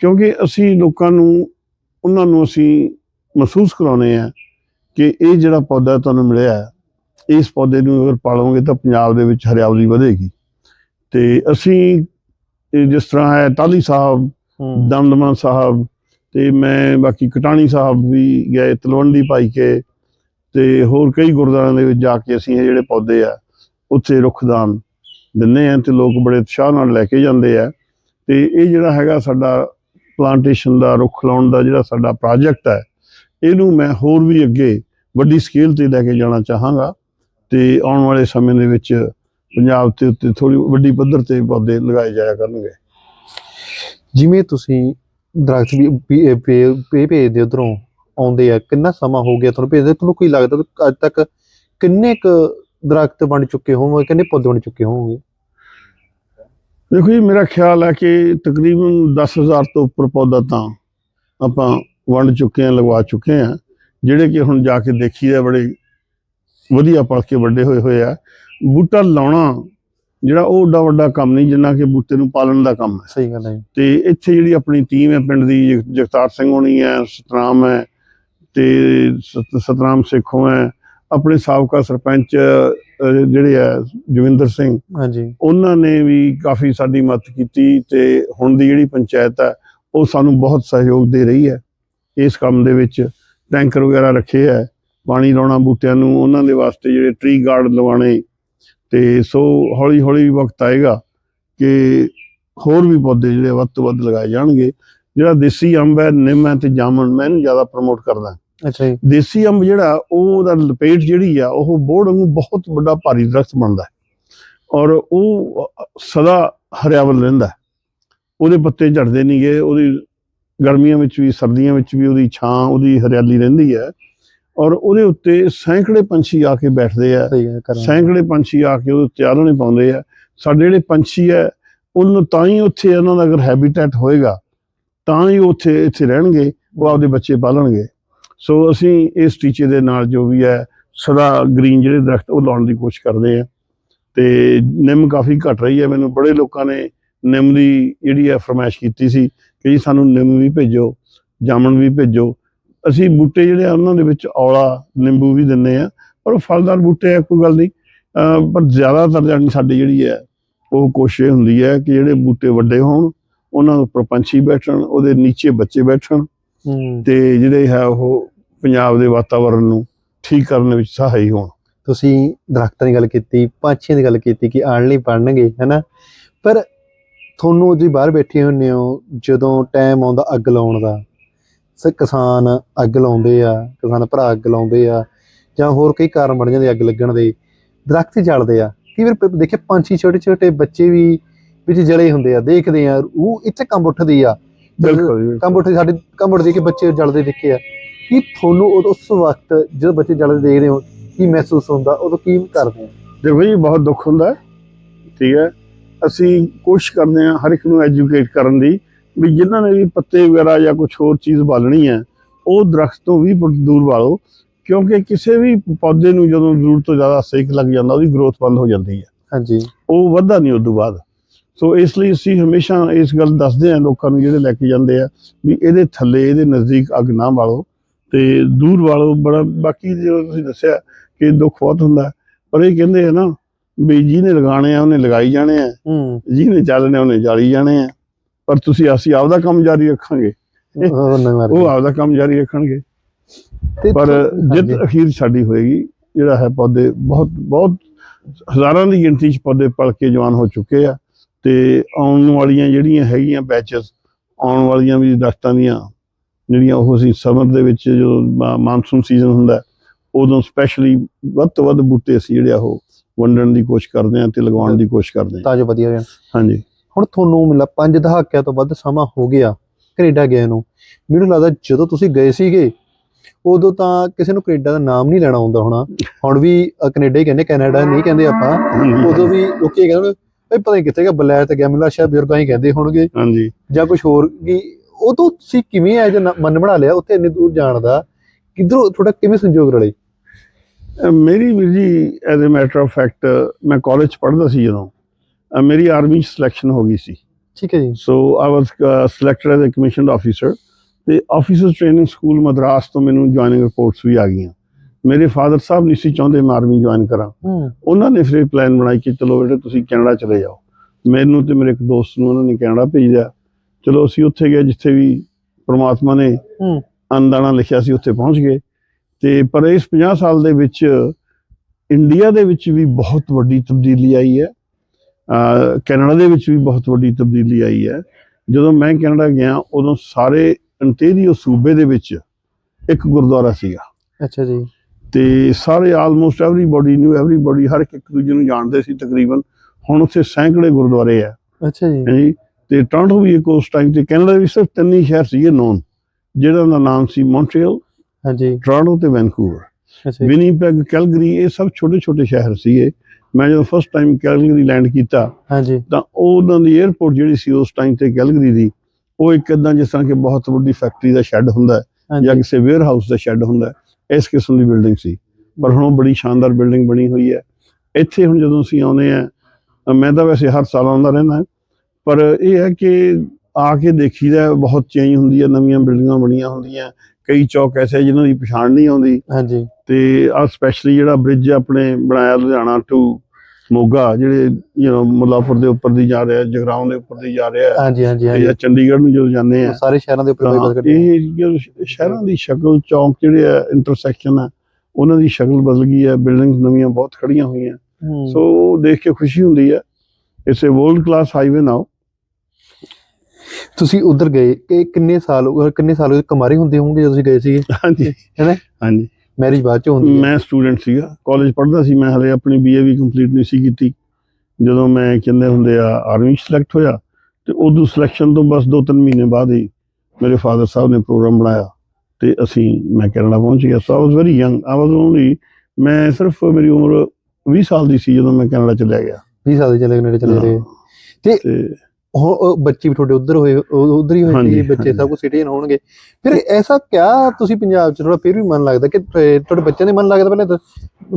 ਕਿਉਂਕਿ ਅਸੀਂ ਲੋਕਾਂ ਨੂੰ ਉਹਨਾਂ ਨੂੰ ਅਸੀਂ ਮਹਿਸੂਸ ਕਰਾਉਨੇ ਆ ਕਿ ਇਹ ਜਿਹੜਾ ਪੌਦਾ ਤੁਹਾਨੂੰ ਮਿਲਿਆ ਹੈ, ਇਸ ਪੌਦੇ ਨੂੰ ਅਗਰ ਪਾਲੋਗੇ ਤਾਂ ਪੰਜਾਬ ਦੇ ਵਿੱਚ ਹਰਿਆਵਲੀ ਵਧੇਗੀ। ਤੇ ਅਸੀਂ ਜਿਸ ਤਰ੍ਹਾਂ ਹੈ ਟਾਲੀ ਸਾਹਿਬ ਦਮਦਮਾ ਸਾਹਿਬ ਤੇ ਮੈਂ ਬਾਕੀ ਕਟਾਣੀ ਸਾਹਿਬ ਵੀ ਗਏ ਤਲਵੰਡੀ ਪਾਈ ਕੇ ਤੇ ਹੋਰ ਕਈ ਗੁਰਦੁਆਰਿਆਂ ਦੇ ਵਿੱਚ ਜਾ ਕੇ ਅਸੀਂ ਇਹ ਜਿਹੜੇ ਪੌਦੇ ਆ ਉੱਥੇ ਰੁੱਖਦਾਨ ਦਿੰਨੇ ਆ ਤੇ ਲੋਕ ਬੜੇ ਉਤਸ਼ਾਹ ਨਾਲ ਲੈ ਕੇ ਜਾਂਦੇ ਆ। ਤੇ ਇਹ ਜਿਹੜਾ ਹੈਗਾ ਸਾਡਾ ਪਲਾਂਟੇਸ਼ਨ ਦਾ, ਰੁੱਖ ਲਾਉਣ ਦਾ ਜਿਹੜਾ ਸਾਡਾ ਪ੍ਰੋਜੈਕਟ ਹੈ, ਇਹਨੂੰ ਮੈਂ ਹੋਰ ਵੀ ਅੱਗੇ ਵੱਡੀ ਸਕੇਲ ਤੇ ਲੈ ਕੇ ਜਾਣਾ ਚਾਹਾਂਗਾ। ਤੇ ਆਉਣ ਵਾਲੇ ਸਮੇਂ ਦੇ ਵਿੱਚ ਪੰਜਾਬ ਤੇ ਉੱਤੇ ਥੋੜੀ ਵੱਡੀ ਪੱਧਰ ਤੇ ਪੌਦੇ ਲਗਾਏ ਜਾਇਆ ਕਰਨਗੇ। ਜਿਵੇਂ ਤੁਸੀਂ ਦਰਖਤ ਵੀ ਭੇਜਦੇ ਉਧਰੋਂ ਆਉਂਦੇ ਆ, ਕਿੰਨਾ ਸਮਾਂ ਹੋ ਗਿਆ? ਤੁਹਾਨੂੰ ਭੇਜਦੇ, ਤੁਹਾਨੂੰ ਕੀ ਲੱਗਦਾ ਅੱਜ ਤੱਕ ਕਿੰਨੇ ਕੁ ਦਰਖਤ ਬਣ ਚੁੱਕੇ ਹੋਣਗੇ ਕਿੰਨੇ ਪੌਦੇ ਬਣ ਚੁੱਕੇ ਹੋਣਗੇ? ਦੇਖੋ ਜੀ ਮੇਰਾ ਖਿਆਲ ਹੈ ਕਿ ਤਕਰੀਬਨ 10000 ਤੋਂ ਉੱਪਰ ਪੌਦਾ ਤਾਂ ਆਪਾਂ ਵੰਡ ਚੁੱਕੇ ਹਾਂ ਲਗਵਾ ਚੁੱਕੇ ਹਾਂ। ਜਿਹੜੇ ਕਿ ਹੁਣ ਜਾ ਕੇ ਦੇਖੀਦਾ ਬੜੇ ਵਧੀਆ ਪਲ ਕੇ ਵੱਡੇ ਹੋਏ ਹੋਏ ਆ। ਬੂਟਾ ਲਾਉਣਾ ਜਿਹੜਾ ਉਹ ਓਡਾ ਵੱਡਾ ਕੰਮ ਨਹੀਂ ਜਿੰਨਾ ਕਿ ਬੂਟੇ ਨੂੰ ਪਾਲਣ ਦਾ ਕੰਮ ਹੈ। ਸਹੀ ਗੱਲ ਹੈ ਤੇ ਇੱਥੇ ਜਿਹੜੀ ਆਪਣੀ ਟੀਮ ਹੈ ਪਿੰਡ ਦੀ ਜਗ- ਜਗਤਾਰ ਸਿੰਘ ਹੋਣੀ ਹੈ ਸਤਨਾਮ ਹੈ ਤੇ ਸਤ- ਸਤਨਾਮ ਸੇਖੋਂ ਹੈ ਆਪਣੇ ਸਾਬਕਾ ਸਰਪੰਚ ਜਿਹੜੇ ਆ ਜੋਗਿੰਦਰ ਸਿੰਘ ਹਾਂਜੀ। ਉਹਨਾਂ ਨੇ ਵੀ ਕਾਫੀ ਸਾਡੀ ਮਦਦ ਕੀਤੀ ਤੇ ਹੁਣ ਦੀ ਜਿਹੜੀ ਪੰਚਾਇਤ ਹੈ ਉਹ ਸਾਨੂੰ ਬਹੁਤ ਸਹਿਯੋਗ ਦੇ ਰਹੀ ਹੈ। ਇਸ ਕੰਮ ਦੇ ਵਿੱਚ ਟੈਂਕਰ ਵਗੈਰਾ ਰੱਖੇ ਹੈ ਪਾਣੀ ਲਾਉਣਾ ਬੂਟਿਆਂ ਨੂੰ ਉਹਨਾਂ ਦੇ ਵਾਸਤੇ ਜਿਹੜੇ ਟਰੀ ਗਾਰਡ ਲਵਾਣੇ ਤੇ ਸੋ ਹੌਲੀ ਹੌਲੀ ਵਕਤ ਆਏਗਾ ਕਿ ਹੋਰ ਵੀ ਪੌਦੇ ਜਿਹੜੇ ਵੱਧ ਤੋਂ ਵੱਧ ਲਗਾਏ ਜਾਣਗੇ। ਜਿਹੜਾ ਦੇਸੀ ਅੰਬ ਹੈ ਨਿੰਮ ਹੈ ਤੇ ਜਾਮਣ ਮੈਂ ਇਹਨੂੰ ਜ਼ਿਆਦਾ ਪ੍ਰਮੋਟ ਕਰਦਾ। ਅੱਛਾ ਜੀ। ਦੇਸੀ ਅੰਬ ਜਿਹੜਾ ਉਹ ਉਹਦਾ ਲਪੇਟ ਜਿਹੜੀ ਆ ਉਹ ਬੋੜ ਨੂੰ ਬਹੁਤ ਵੱਡਾ ਭਾਰੀ ਦਰਖਤ ਬਣਦਾ ਔਰ ਉਹ ਸਦਾ ਹਰਿਆਵਲ ਰਹਿੰਦਾ। ਉਹਦੇ ਪੱਤੇ ਝੜਦੇ ਨਹੀਂਗੇ ਉਹਦੀ ਗਰਮੀਆਂ ਵਿੱਚ ਵੀ ਸਰਦੀਆਂ ਵਿੱਚ ਵੀ ਉਹਦੀ ਛਾਂ ਉਹਦੀ ਹਰਿਆਲੀ ਰਹਿੰਦੀ ਹੈ। ਔਰ ਉਹਦੇ ਉੱਤੇ ਸੈਂਕੜੇ ਪੰਛੀ ਆ ਕੇ ਬੈਠਦੇ ਆ। ਸੈਂਕੜੇ ਪੰਛੀ ਆ ਕੇ ਉਹਦੇ ਉੱਤੇ ਆਲਣੇ ਪਾਉਂਦੇ ਆ। ਸਾਡੇ ਜਿਹੜੇ ਪੰਛੀ ਹੈ ਉਹਨੂੰ ਤਾਂ ਹੀ ਉੱਥੇ ਉਹਨਾਂ ਦਾ ਅਗਰ ਹੈਬਿਟੈਟ ਹੋਏਗਾ ਤਾਂ ਹੀ ਉੱਥੇ ਇੱਥੇ ਰਹਿਣਗੇ ਉਹ ਆਪਦੇ ਬੱਚੇ ਪਾਲਣਗੇ। ਸੋ ਅਸੀਂ ਇਸ ਟੀਚੇ ਦੇ ਨਾਲ ਜੋ ਵੀ ਹੈ, ਸਦਾ ਗ੍ਰੀਨ ਜਿਹੜੇ ਦਰਖਤ ਉਹ ਲਾਉਣ ਦੀ ਕੋਸ਼ਿਸ਼ ਕਰਦੇ ਆ ਤੇ ਨਿੰਮ ਕਾਫੀ ਘਟ ਰਹੀ ਹੈ, ਮੈਨੂੰ ਬੜੇ ਲੋਕਾਂ ਨੇ ਨਿੰਮ ਦੀ ਜਿਹੜੀ ਹੈ ਫਰਮਾਇਸ਼ ਕੀਤੀ ਸੀ ਕਿ ਜੀ ਸਾਨੂੰ ਨਿੰਮ ਵੀ ਭੇਜੋ, ਜਾਮਣ ਵੀ ਭੇਜੋ। ਅਸੀਂ ਬੂਟੇ ਜਿਹੜੇ ਆ, ਉਹਨਾਂ ਦੇ ਵਿੱਚ ਔਲਾ, ਨਿੰਬੂ ਵੀ ਦਿੰਨੇ ਆ ਪਰ ਉਹ ਫਲਦਾਰ ਬੂਟੇ ਆ, ਕੋਈ ਗੱਲ ਨਹੀਂ। ਪਰ ਜ਼ਿਆਦਾਤਰ ਜਾਣੀ ਸਾਡੀ ਜਿਹੜੀ ਹੈ, ਉਹ ਕੋਸ਼ਿਸ਼ ਹੁੰਦੀ ਹੈ ਕਿ ਜਿਹੜੇ ਬੂਟੇ ਵੱਡੇ ਹੋਣ, ਉਹਨਾਂ ਉੱਪਰ ਪੰਛੀ ਬੈਠਣ, ਉਹਦੇ ਨੀਚੇ ਬੱਚੇ ਬੈਠਣ ਤੇ ਜਿਹੜੇ ਹੈ ਉਹ ਪੰਜਾਬ ਦੇ ਵਾਤਾਵਰਣ ਨੂੰ ਠੀਕ ਕਰਨ ਵਿੱਚ ਸਹਾਈ ਹੋਣ। ਤੁਸੀਂ ਦਰਖਤਾਂ ਦੀ ਗੱਲ ਕੀਤੀ ਪੰਛੀਆਂ ਦੀ ਗੱਲ ਕੀਤੀ ਕਿ ਆਣ ਲਈ ਬਣਨਗੇ ਹੈਨਾ? ਪਰ ਤੁਹਾਨੂੰ ਜੀ ਬਾਹਰ ਬੈਠੇ ਹੁੰਨੇ ਹੋ ਜਦੋਂ ਟਾਈਮ ਆਉਂਦਾ ਅੱਗ ਲਾਉਣ ਦਾ ਸ ਕਿਸਾਨ ਅੱਗ ਲਾਉਂਦੇ ਆ ਕਿਸਾਨ ਭਰਾ ਅੱਗ ਲਾਉਂਦੇ ਆ ਜਾਂ ਹੋਰ ਕਈ ਕਾਰਨ ਬਣ ਜਾਂਦੇ ਅੱਗ ਲੱਗਣ ਦੇ ਦਰਖਤ ਜਲਦੇ ਆ। ਕਈ ਵਾਰ ਦੇਖਿਆ ਪੰਛੀ ਛੋਟੇ ਛੋਟੇ ਬੱਚੇ ਵੀ ਵਿੱਚ ਜਲੇ ਹੁੰਦੇ ਆ ਦੇਖਦੇ ਆ ਉਹ ਇੱਥੇ ਕੰਬ ਉੱਠਦੀ ਆ। ਬਿਲਕੁਲ ਜੀ। ਉੱਠਦੀ ਸਾਡੇ ਕੰਬ ਉੱਠਦੀ ਕਿ ਬੱਚੇ ਜਲਦੇ ਦੇਖੇ ਆ। ਕੀ ਤੁਹਾਨੂੰ ਉਦੋਂ- ਉਸ ਵਕਤ ਜਦੋਂ ਬੱਚੇ ਜਲਦੇ ਦੇਖਦੇ ਹੋ ਕੀ ਮਹਿਸੂਸ ਹੁੰਦਾ? ਉਦੋਂ ਕੀ ਕਰਦੇ ਆ ਦੇਖੋ ਜੀ ਬਹੁਤ ਦੁੱਖ ਹੁੰਦਾ ਹੈ ਠੀਕ ਹੈ। ਅਸੀਂ ਕੋਸ਼ਿਸ਼ ਕਰਦੇ ਹਾਂ ਹਰ ਇੱਕ ਨੂੰ ਐਜੂਕੇਟ ਕਰਨ ਦੀ ਵੀ ਜਿਨ੍ਹਾਂ ਨੇ ਵੀ ਪੱਤੇ ਵਗੈਰਾ ਜਾਂ ਕੁਝ ਹੋਰ ਚੀਜ਼ ਬਾਲਣੀ ਹੈ ਉਹ ਦਰਖਤ ਤੋਂ ਵੀ ਦੂਰ ਵਾਲੋ ਕਿਉਂਕਿ ਕਿਸੇ ਵੀ ਪੌਦੇ ਨੂੰ ਜਦੋਂ ਜ਼ਰੂਰਤ ਤੋਂ ਜ਼ਿਆਦਾ ਸੇਕ ਲੱਗ ਜਾਂਦਾ ਉਹਦੀ ਗਰੋਥ ਬੰਦ ਹੋ ਜਾਂਦੀ ਹੈ। ਹਾਂਜੀ। ਉਹ ਵੱਧਦਾ ਨਹੀਂ ਉਸ ਤੋਂ ਬਾਅਦ। ਸੋ ਇਸ ਲਈ ਅਸੀਂ ਹਮੇਸ਼ਾ ਇਸ ਗੱਲ ਦੱਸਦੇ ਹਾਂ ਲੋਕਾਂ ਨੂੰ ਜਿਹੜੇ ਲੈ ਕੇ ਜਾਂਦੇ ਆ ਵੀ ਇਹਦੇ ਥੱਲੇ ਇਹਦੇ ਨਜ਼ਦੀਕ ਅੱਗ ਨਾ ਬਾਲੋ ਤੇ ਦੂਰ ਵਾਲੋ ਬੜਾ ਬਾਕੀ ਜੋ ਤੁਸੀਂ ਦੱਸਿਆ ਕਿ ਦੁੱਖ ਬਹੁਤ ਹੁੰਦਾ। ਪਰ ਇਹ ਕਹਿੰਦੇ ਆ ਨਾ ਵੀ ਜਿਹਨੇ ਲਗਾਣੇ ਆ ਉਹਨੇ ਲਗਾਈ ਜਾਣੇ ਆ। ਜਿਹਨੇ ਚੱਲਣੇ ਉਹਨੇ ਜਾਲੀ ਜਾਣੇ ਆ। ਪਰ ਤੁਸੀਂ ਅਸੀਂ ਆਪਦਾ ਕੰਮ ਜਾਰੀ ਰੱਖਾਂਗੇ। ਉਹ ਆਪਦਾ ਕੰਮ ਜਾਰੀ ਰੱਖਣਗੇ। ਪਰ। ਜਿੱਤ ਅਖੀਰ ਸਾਡੀ ਹੋਏਗੀ। ਜਿਹੜਾ ਹੈ ਪੌਦੇ ਬਹੁਤ ਬਹੁਤ ਹਜ਼ਾਰਾਂ ਦੀ ਗਿਣਤੀ 'ਚ ਪੌਦੇ ਪਲ ਕੇ ਜਵਾਨ ਹੋ ਚੁੱਕੇ ਆ। ਤੇ ਆਉਣ ਵਾਲੀਆਂ ਜਿਹੜੀਆਂ ਹੈਗੀਆਂ ਬੈਚਸ ਆਉਣ ਵਾਲੀਆਂ ਵੀ ਦਰਖਤਾਂ ਦੀਆਂ ਜਿਹੜੀਆਂ ਉਹ ਅਸੀਂ ਸਮਰ ਦੇ ਵਿੱਚ ਜਦੋਂ ਮਾਨਸੂਨ ਸੀਜ਼ਨ ਹੁੰਦਾ ਉਦੋਂ ਸਪੈਸ਼ਲੀ ਵੱਧ ਤੋਂ ਵੱਧ ਬੂਟੇ ਅਸੀਂ ਜਿਹੜੇ ਉਹ ਵੰਡਣ ਦੀ ਕੋਸ਼ਿਸ਼ ਕਰਦੇ ਆ ਤੇ ਲਗਾਉਣ ਦੀ ਕੋਸ਼ਿਸ਼ ਕਰਦੇ ਆ ਤਾਂ ਜੋ ਵਧੀਆ ਰਹਿਣ। ਹਾਂਜੀ। ਹੁਣ ਤੁਹਾਨੂੰ ਮਿਲਾ ਪੰਜ ਦਹਾਕਿਆਂ ਤੋਂ ਵੱਧ ਸਮਾਂ ਹੋ ਗਿਆ ਕੈਨੇਡਾ ਗਏ ਨੂੰ। ਮੈਨੂੰ ਲੱਗਦਾ ਜਦੋਂ ਤੁਸੀਂ ਗਏ ਸੀਗੇ ਉਦੋਂ ਤਾਂ ਕਿਸੇ ਨੂੰ ਕੈਨੇਡਾ ਦਾ ਨਾਮ ਨਹੀਂ ਲੈਣਾ ਆਉਂਦਾ ਹੋਣਾ। ਹੁਣ ਵੀ ਕੈਨੇਡਾ ਹੀ ਕਹਿੰਦੇ ਕੈਨੇਡਾ ਨਹੀਂ ਕਹਿੰਦੇ ਆਪਾਂ। ਉਦੋਂ ਵੀ ਲੋਕੀ ਕਹਿੰਦੇ ਇਹ ਪਤਾ ਨਹੀਂ ਕਿੱਥੇ ਗਿਆ ਬਲੈਤ ਮੈਨੂੰ ਸ਼ਾਇਦ ਬਜ਼ੁਰਗਾਂ ਹੀ ਕਹਿੰਦੇ ਹੋਣਗੇ ਹਾਂਜੀ। ਜਾਂ ਕੁਝ ਹੋਰ ਕਿ ਉਦੋਂ ਤੁਸੀਂ ਕਿਵੇਂ ਐ ਜੇ ਮਨ ਬਣਾ ਲਿਆ ਉੱਥੇ ਇੰਨੀ ਦੂਰ ਜਾਣ ਦਾ ਕਿਧਰੋਂ ਥੋੜਾ ਕਿਵੇਂ ਸੰਜੋਗ ਰਲੇ? ਮੇਰੀ ਵੀਰ ਜੀ as a matter of fact ਮੈਂ ਕਾਲਜ ਪੜ੍ਹਦਾ ਸੀ ਜਦੋਂ ਮੇਰੀ ਆਰਮੀ ਸਿਲੈਕਸ਼ਨ ਹੋ ਗਈ ਸੀ। ਠੀਕ ਹੈ ਜੀ। So I was selected as a commissioned officer ਤੇ ਆਫੀਸਰ ਟ੍ਰੇਨਿੰਗ ਸਕੂਲ ਮਦਰਾਸ ਤੋਂ ਮੈਨੂੰ ਜੁਆਇਨਿੰਗ ਰਿਪੋਰਟਸ ਵੀ ਆ ਗਈਆਂ। ਮੇਰੇ ਫਾਦਰ ਸਾਹਿਬ ਨਹੀਂ ਸੀ ਚਾਹੁੰਦੇ ਮੈਂ ਆਰਮੀ ਜੁਆਇਨ ਕਰਾਂ। ਉਹਨਾਂ ਨੇ ਫਿਰ ਪਲਾਨ ਬਣਾਈ ਕਿ ਚਲੋ ਬੇਟੇ ਤੁਸੀਂ ਕੈਨੇਡਾ ਚਲੇ ਜਾਓ। ਮੈਨੂੰ ਤੇ ਮੇਰੇ ਇੱਕ ਦੋਸਤ ਨੂੰ ਉਹਨਾਂ ਨੇ ਕੈਨੇਡਾ ਭੇਜਿਆ। ਚਲੋ ਅਸੀਂ ਉੱਥੇ ਗਏ ਜਿੱਥੇ ਵੀ ਪ੍ਰਮਾਤਮਾ ਨੇ। ਅੰਦਾਣਾ ਲਿਖਿਆ ਸੀ ਉੱਥੇ ਪਹੁੰਚ ਗਏ। ਤੇ ਪਰ ਇਸ 50 ਸਾਲ ਦੇ ਵਿੱਚ ਇੰਡੀਆ ਦੇ ਵਿੱਚ ਵੀ ਬਹੁਤ ਵੱਡੀ ਤਬਦੀਲੀ ਆਈ ਹੈ। ਕੈਨੇਡਾ ਦੇ ਵਿੱਚ ਵੀ ਬਹੁਤ ਵੱਡੀ ਤਬਦੀਲੀ ਆਈ ਹੈ। ਜਦੋਂ ਮੈਂ ਕੈਨੇਡਾ ਗਿਆ ਉਦੋਂ ਸਾਰੇ ਅੰਟੇਰੀਓ ਸੂਬੇ ਦੇ ਵਿੱਚ ਇੱਕ ਗੁਰਦੁਆਰਾ ਸੀਗਾ। ਅੱਛਾ ਜੀ। ਤੇ ਸਾਰੇ ਆਲਮੋਸਟ ਐਵਰੀਬਾਡੀ ਨਿਊ ਐਵਰੀਬਾਡੀ ਹਰ ਇੱਕ ਦੂਜੇ ਨੂੰ ਜਾਣਦੇ ਸੀ ਤਕਰੀਬਨ। ਹੁਣ ਉੱਥੇ ਸੈਂਕੜੇ ਗੁਰਦੁਆਰੇ ਆ। ਅੱਛਾ ਜੀ। ਤੇ ਟੋਰਾਂਟੋ ਵੀ ਇੱਕ ਉਸ ਟਾਈਮ ਤੇ ਕੈਨੇਡਾ ਵਿੱਚ ਸਿਰਫ ਤਿੰਨ ਹੀ ਸ਼ਹਿਰ ਸੀਗੇ ਨੋਨ ਜਿਹੜਾ ਦਾ ਨਾਮ ਸੀ ਮੌਂਟਰੀਅਲ ਹਾਂਜੀ। ਟੋਰਾਂਟੋ ਤੇ ਵੈਨਕੂਵਰ। ਵਿਨੀਪੈਗ ਕੈਲਗਰੀ ਇਹ ਸਭ ਛੋਟੇ ਛੋਟੇ ਸ਼ਹਿਰ ਸੀਗੇ। ਮੈਂ ਜਦੋਂ ਫਸਟ ਟਾਈਮ ਕੈਲਗਰੀ ਲੈਂਡ ਕੀਤਾ ਹਾਂਜੀ। ਤਾਂ ਉਹਨਾਂ ਦੀ 에ਅਰਪੋਰਟ ਜਿਹੜੀ ਸੀ ਉਸ ਟਾਈਮ ਤੇ ਕੈਲਗਰੀ ਦੀ ਉਹ ਇੱਕ ਇਦਾਂ ਜਿਸ ਤਰ੍ਹਾਂ ਕਿ ਬਹੁਤ ਵੱਡੀ ਫੈਕਟਰੀ ਦਾ ਸ਼ੈੱਡ ਹੁੰਦਾ ਹੈ ਜਾਂ ਕਿਸੇ ਵੇਅਰ ਹਾਊਸ ਦਾ ਸ਼ੈੱਡ ਹੁੰਦਾ ਹੈ, ਇਸ ਕਿਸਮ ਦੀ ਬਿਲਡਿੰਗ ਸੀ। ਪਰ ਹੁਣ ਉਹ ਬੜੀ ਸ਼ਾਨਦਾਰ ਬਿਲਡਿੰਗ ਬਣੀ ਹੋਈ ਹੈ। ਇੱਥੇ ਹੁਣ ਜਦੋਂ ਅਸੀਂ ਆਉਂਦੇ ਆ ਮੈਂ ਤਾਂ ਵੈਸੇ ਹਰ ਸਾਲ ਆਉਂਦਾ ਰਹਿੰਦਾ ਪਰ ਇਹ ਹੈ ਕਿ ਆ ਕੇ ਦੇਖੀਦਾ ਬਹੁਤ ਚੇਂਜ ਹੁੰਦੀ ਹੈ ਨਵੀਆਂ ਬਿਲਡਿੰਗਾਂ ਬਣੀਆਂ ਹੁੰਦੀਆਂ ਕਈ ਚੌਕ ਐਸੇ ਜਿਨ੍ਹਾਂ ਦੀ ਪਛਾਣ ਨਹੀਂ ਆਉਂਦੀ। ਹਾਂਜੀ। ਤੇ ਆ ਸਪੈਸ਼ਲੀ ਜਿਹੜਾ ਬ੍ਰਿਜ ਆਪਣੇ ਬਣਾਇਆ ਲੁਧਿਆਣਾ ਟੂ ਮੋਗਾ ਜਿਹੜੇ ਯੂ نو ਮੁੱਲਾਪੁਰ ਦੇ ਉੱਪਰ ਦੀ ਜਾ ਰਿਹਾ ਜਗਰਾਉਂ ਦੇ ਉੱਪਰ ਦੀ ਜਾ ਰਿਹਾ ਹਾਂਜੀ ਹਾਂਜੀ ਹਾਂਜੀ। ਜਾਂ ਚੰਡੀਗੜ੍ਹ ਨੂੰ ਜਦੋਂ ਜਾਂਦੇ ਆ ਸਾਰੇ ਸ਼ਹਿਰਾਂ ਦੇ ਉੱਪਰ ਇਹ ਸ਼- ਸ਼ਹਿਰਾਂ ਦੀ ਸ਼ਕਲ ਚੌਂਕ ਜਿਹੜੇ ਆ ਇੰਟਰਸੈਕਸ਼ਨ ਆ ਉਹਨਾਂ ਦੀ ਸ਼ਕਲ ਬਦਲ ਗਈ ਹੈ। ਬਿਲਡਿੰਗਸ ਨਵੀਆਂ ਬਹੁਤ ਖੜੀਆਂ ਹੋਈਆਂ। ਸੋ ਦੇਖ ਕੇ ਖੁਸ਼ੀ ਹੁੰਦੀ ਹੈ। It's a world class highway now ਤੁਸੀਂ ਉਧਰ ਗਏ ਕਿ ਕਿੰਨੇ ਸਾਲ ਕਿੰਨੇ ਸਾਲ ਕੁਮਾਰੀ ਹੁੰਦੇ ਹੋਵੋਗੇ ਜਦੋਂ ਤੁਸੀਂ ਗਏ ਸੀਗੇ। ਹਾਂਜੀ। ਹੈਨਾ? ਹਾਂਜੀ। ਮੈਰਿਜ ਬਾਅਦ ਚ ਹੁੰਦੀ ਹੈ। ਮੈਂ ਸਟੂਡੈਂਟ ਸੀਗਾ ਕਾਲਜ ਪੜ੍ਹਦਾ ਸੀ ਮੈਂ ਹਲੇ ਆਪਣੀ ਬੀਏ ਵੀ ਕੰਪਲੀਟ ਨਹੀਂ ਸੀ ਕੀਤੀ। ਜਦੋਂ ਮੈਂ ਕਹਿੰਦੇ ਹੁੰਦੇ ਆ ਆਰਮੀ ਸਿਲੈਕਟ ਹੋਇਆ ਤੇ ਉਦੋਂ ਸਿਲੈਕਸ਼ਨ ਤੋਂ ਬਸ 2-3 ਮਹੀਨੇ ਬਾਅਦ ਹੀ ਮੇਰੇ ਫਾਦਰ ਸਾਹਿਬ ਨੇ ਪ੍ਰੋਗਰਾਮ ਬਣਾਇਆ। ਤੇ ਅਸੀਂ ਮੈਂ ਕੈਨੇਡਾ ਪਹੁੰਚ ਗਿਆ। So I was very young I was only ਮੈਂ ਸਿਰਫ ਮੇਰੀ ਉਮਰ 20 ਸਾਲ ਦੀ ਸੀ ਜਦੋਂ ਮੈਂ ਕੈਨੇਡਾ ਚਲਿਆ ਗਿਆ। 20 ਸਾਲ ਦੇ ਚਲੇ ਕੈਨੇਡਾ ਚਲੇ ਗਏ। ਤੇ ਉਹ ਬੱਚੇ ਵੀ ਤੁਹਾਡੇ ਉਧਰ ਹੋਏ ਉਧਰ ਹੀ ਹੋਏ ਸੀ ਬੱਚੇ। ਸਭ ਕੁਝ ਸਿਟੀਜ਼ਨ ਹੋਣਗੇ। ਫਿਰ ਐਸਾ ਕਿਆ ਤੁਸੀਂ ਪੰਜਾਬ ਚ ਥੋੜਾ ਫਿਰ ਵੀ ਮਨ ਲੱਗਦਾ ਕਿ ਤੁਹਾਡੇ ਬੱਚਿਆਂ ਦੇ ਮਨ ਲੱਗਦਾ ਪਹਿਲੇ ਤਾਂ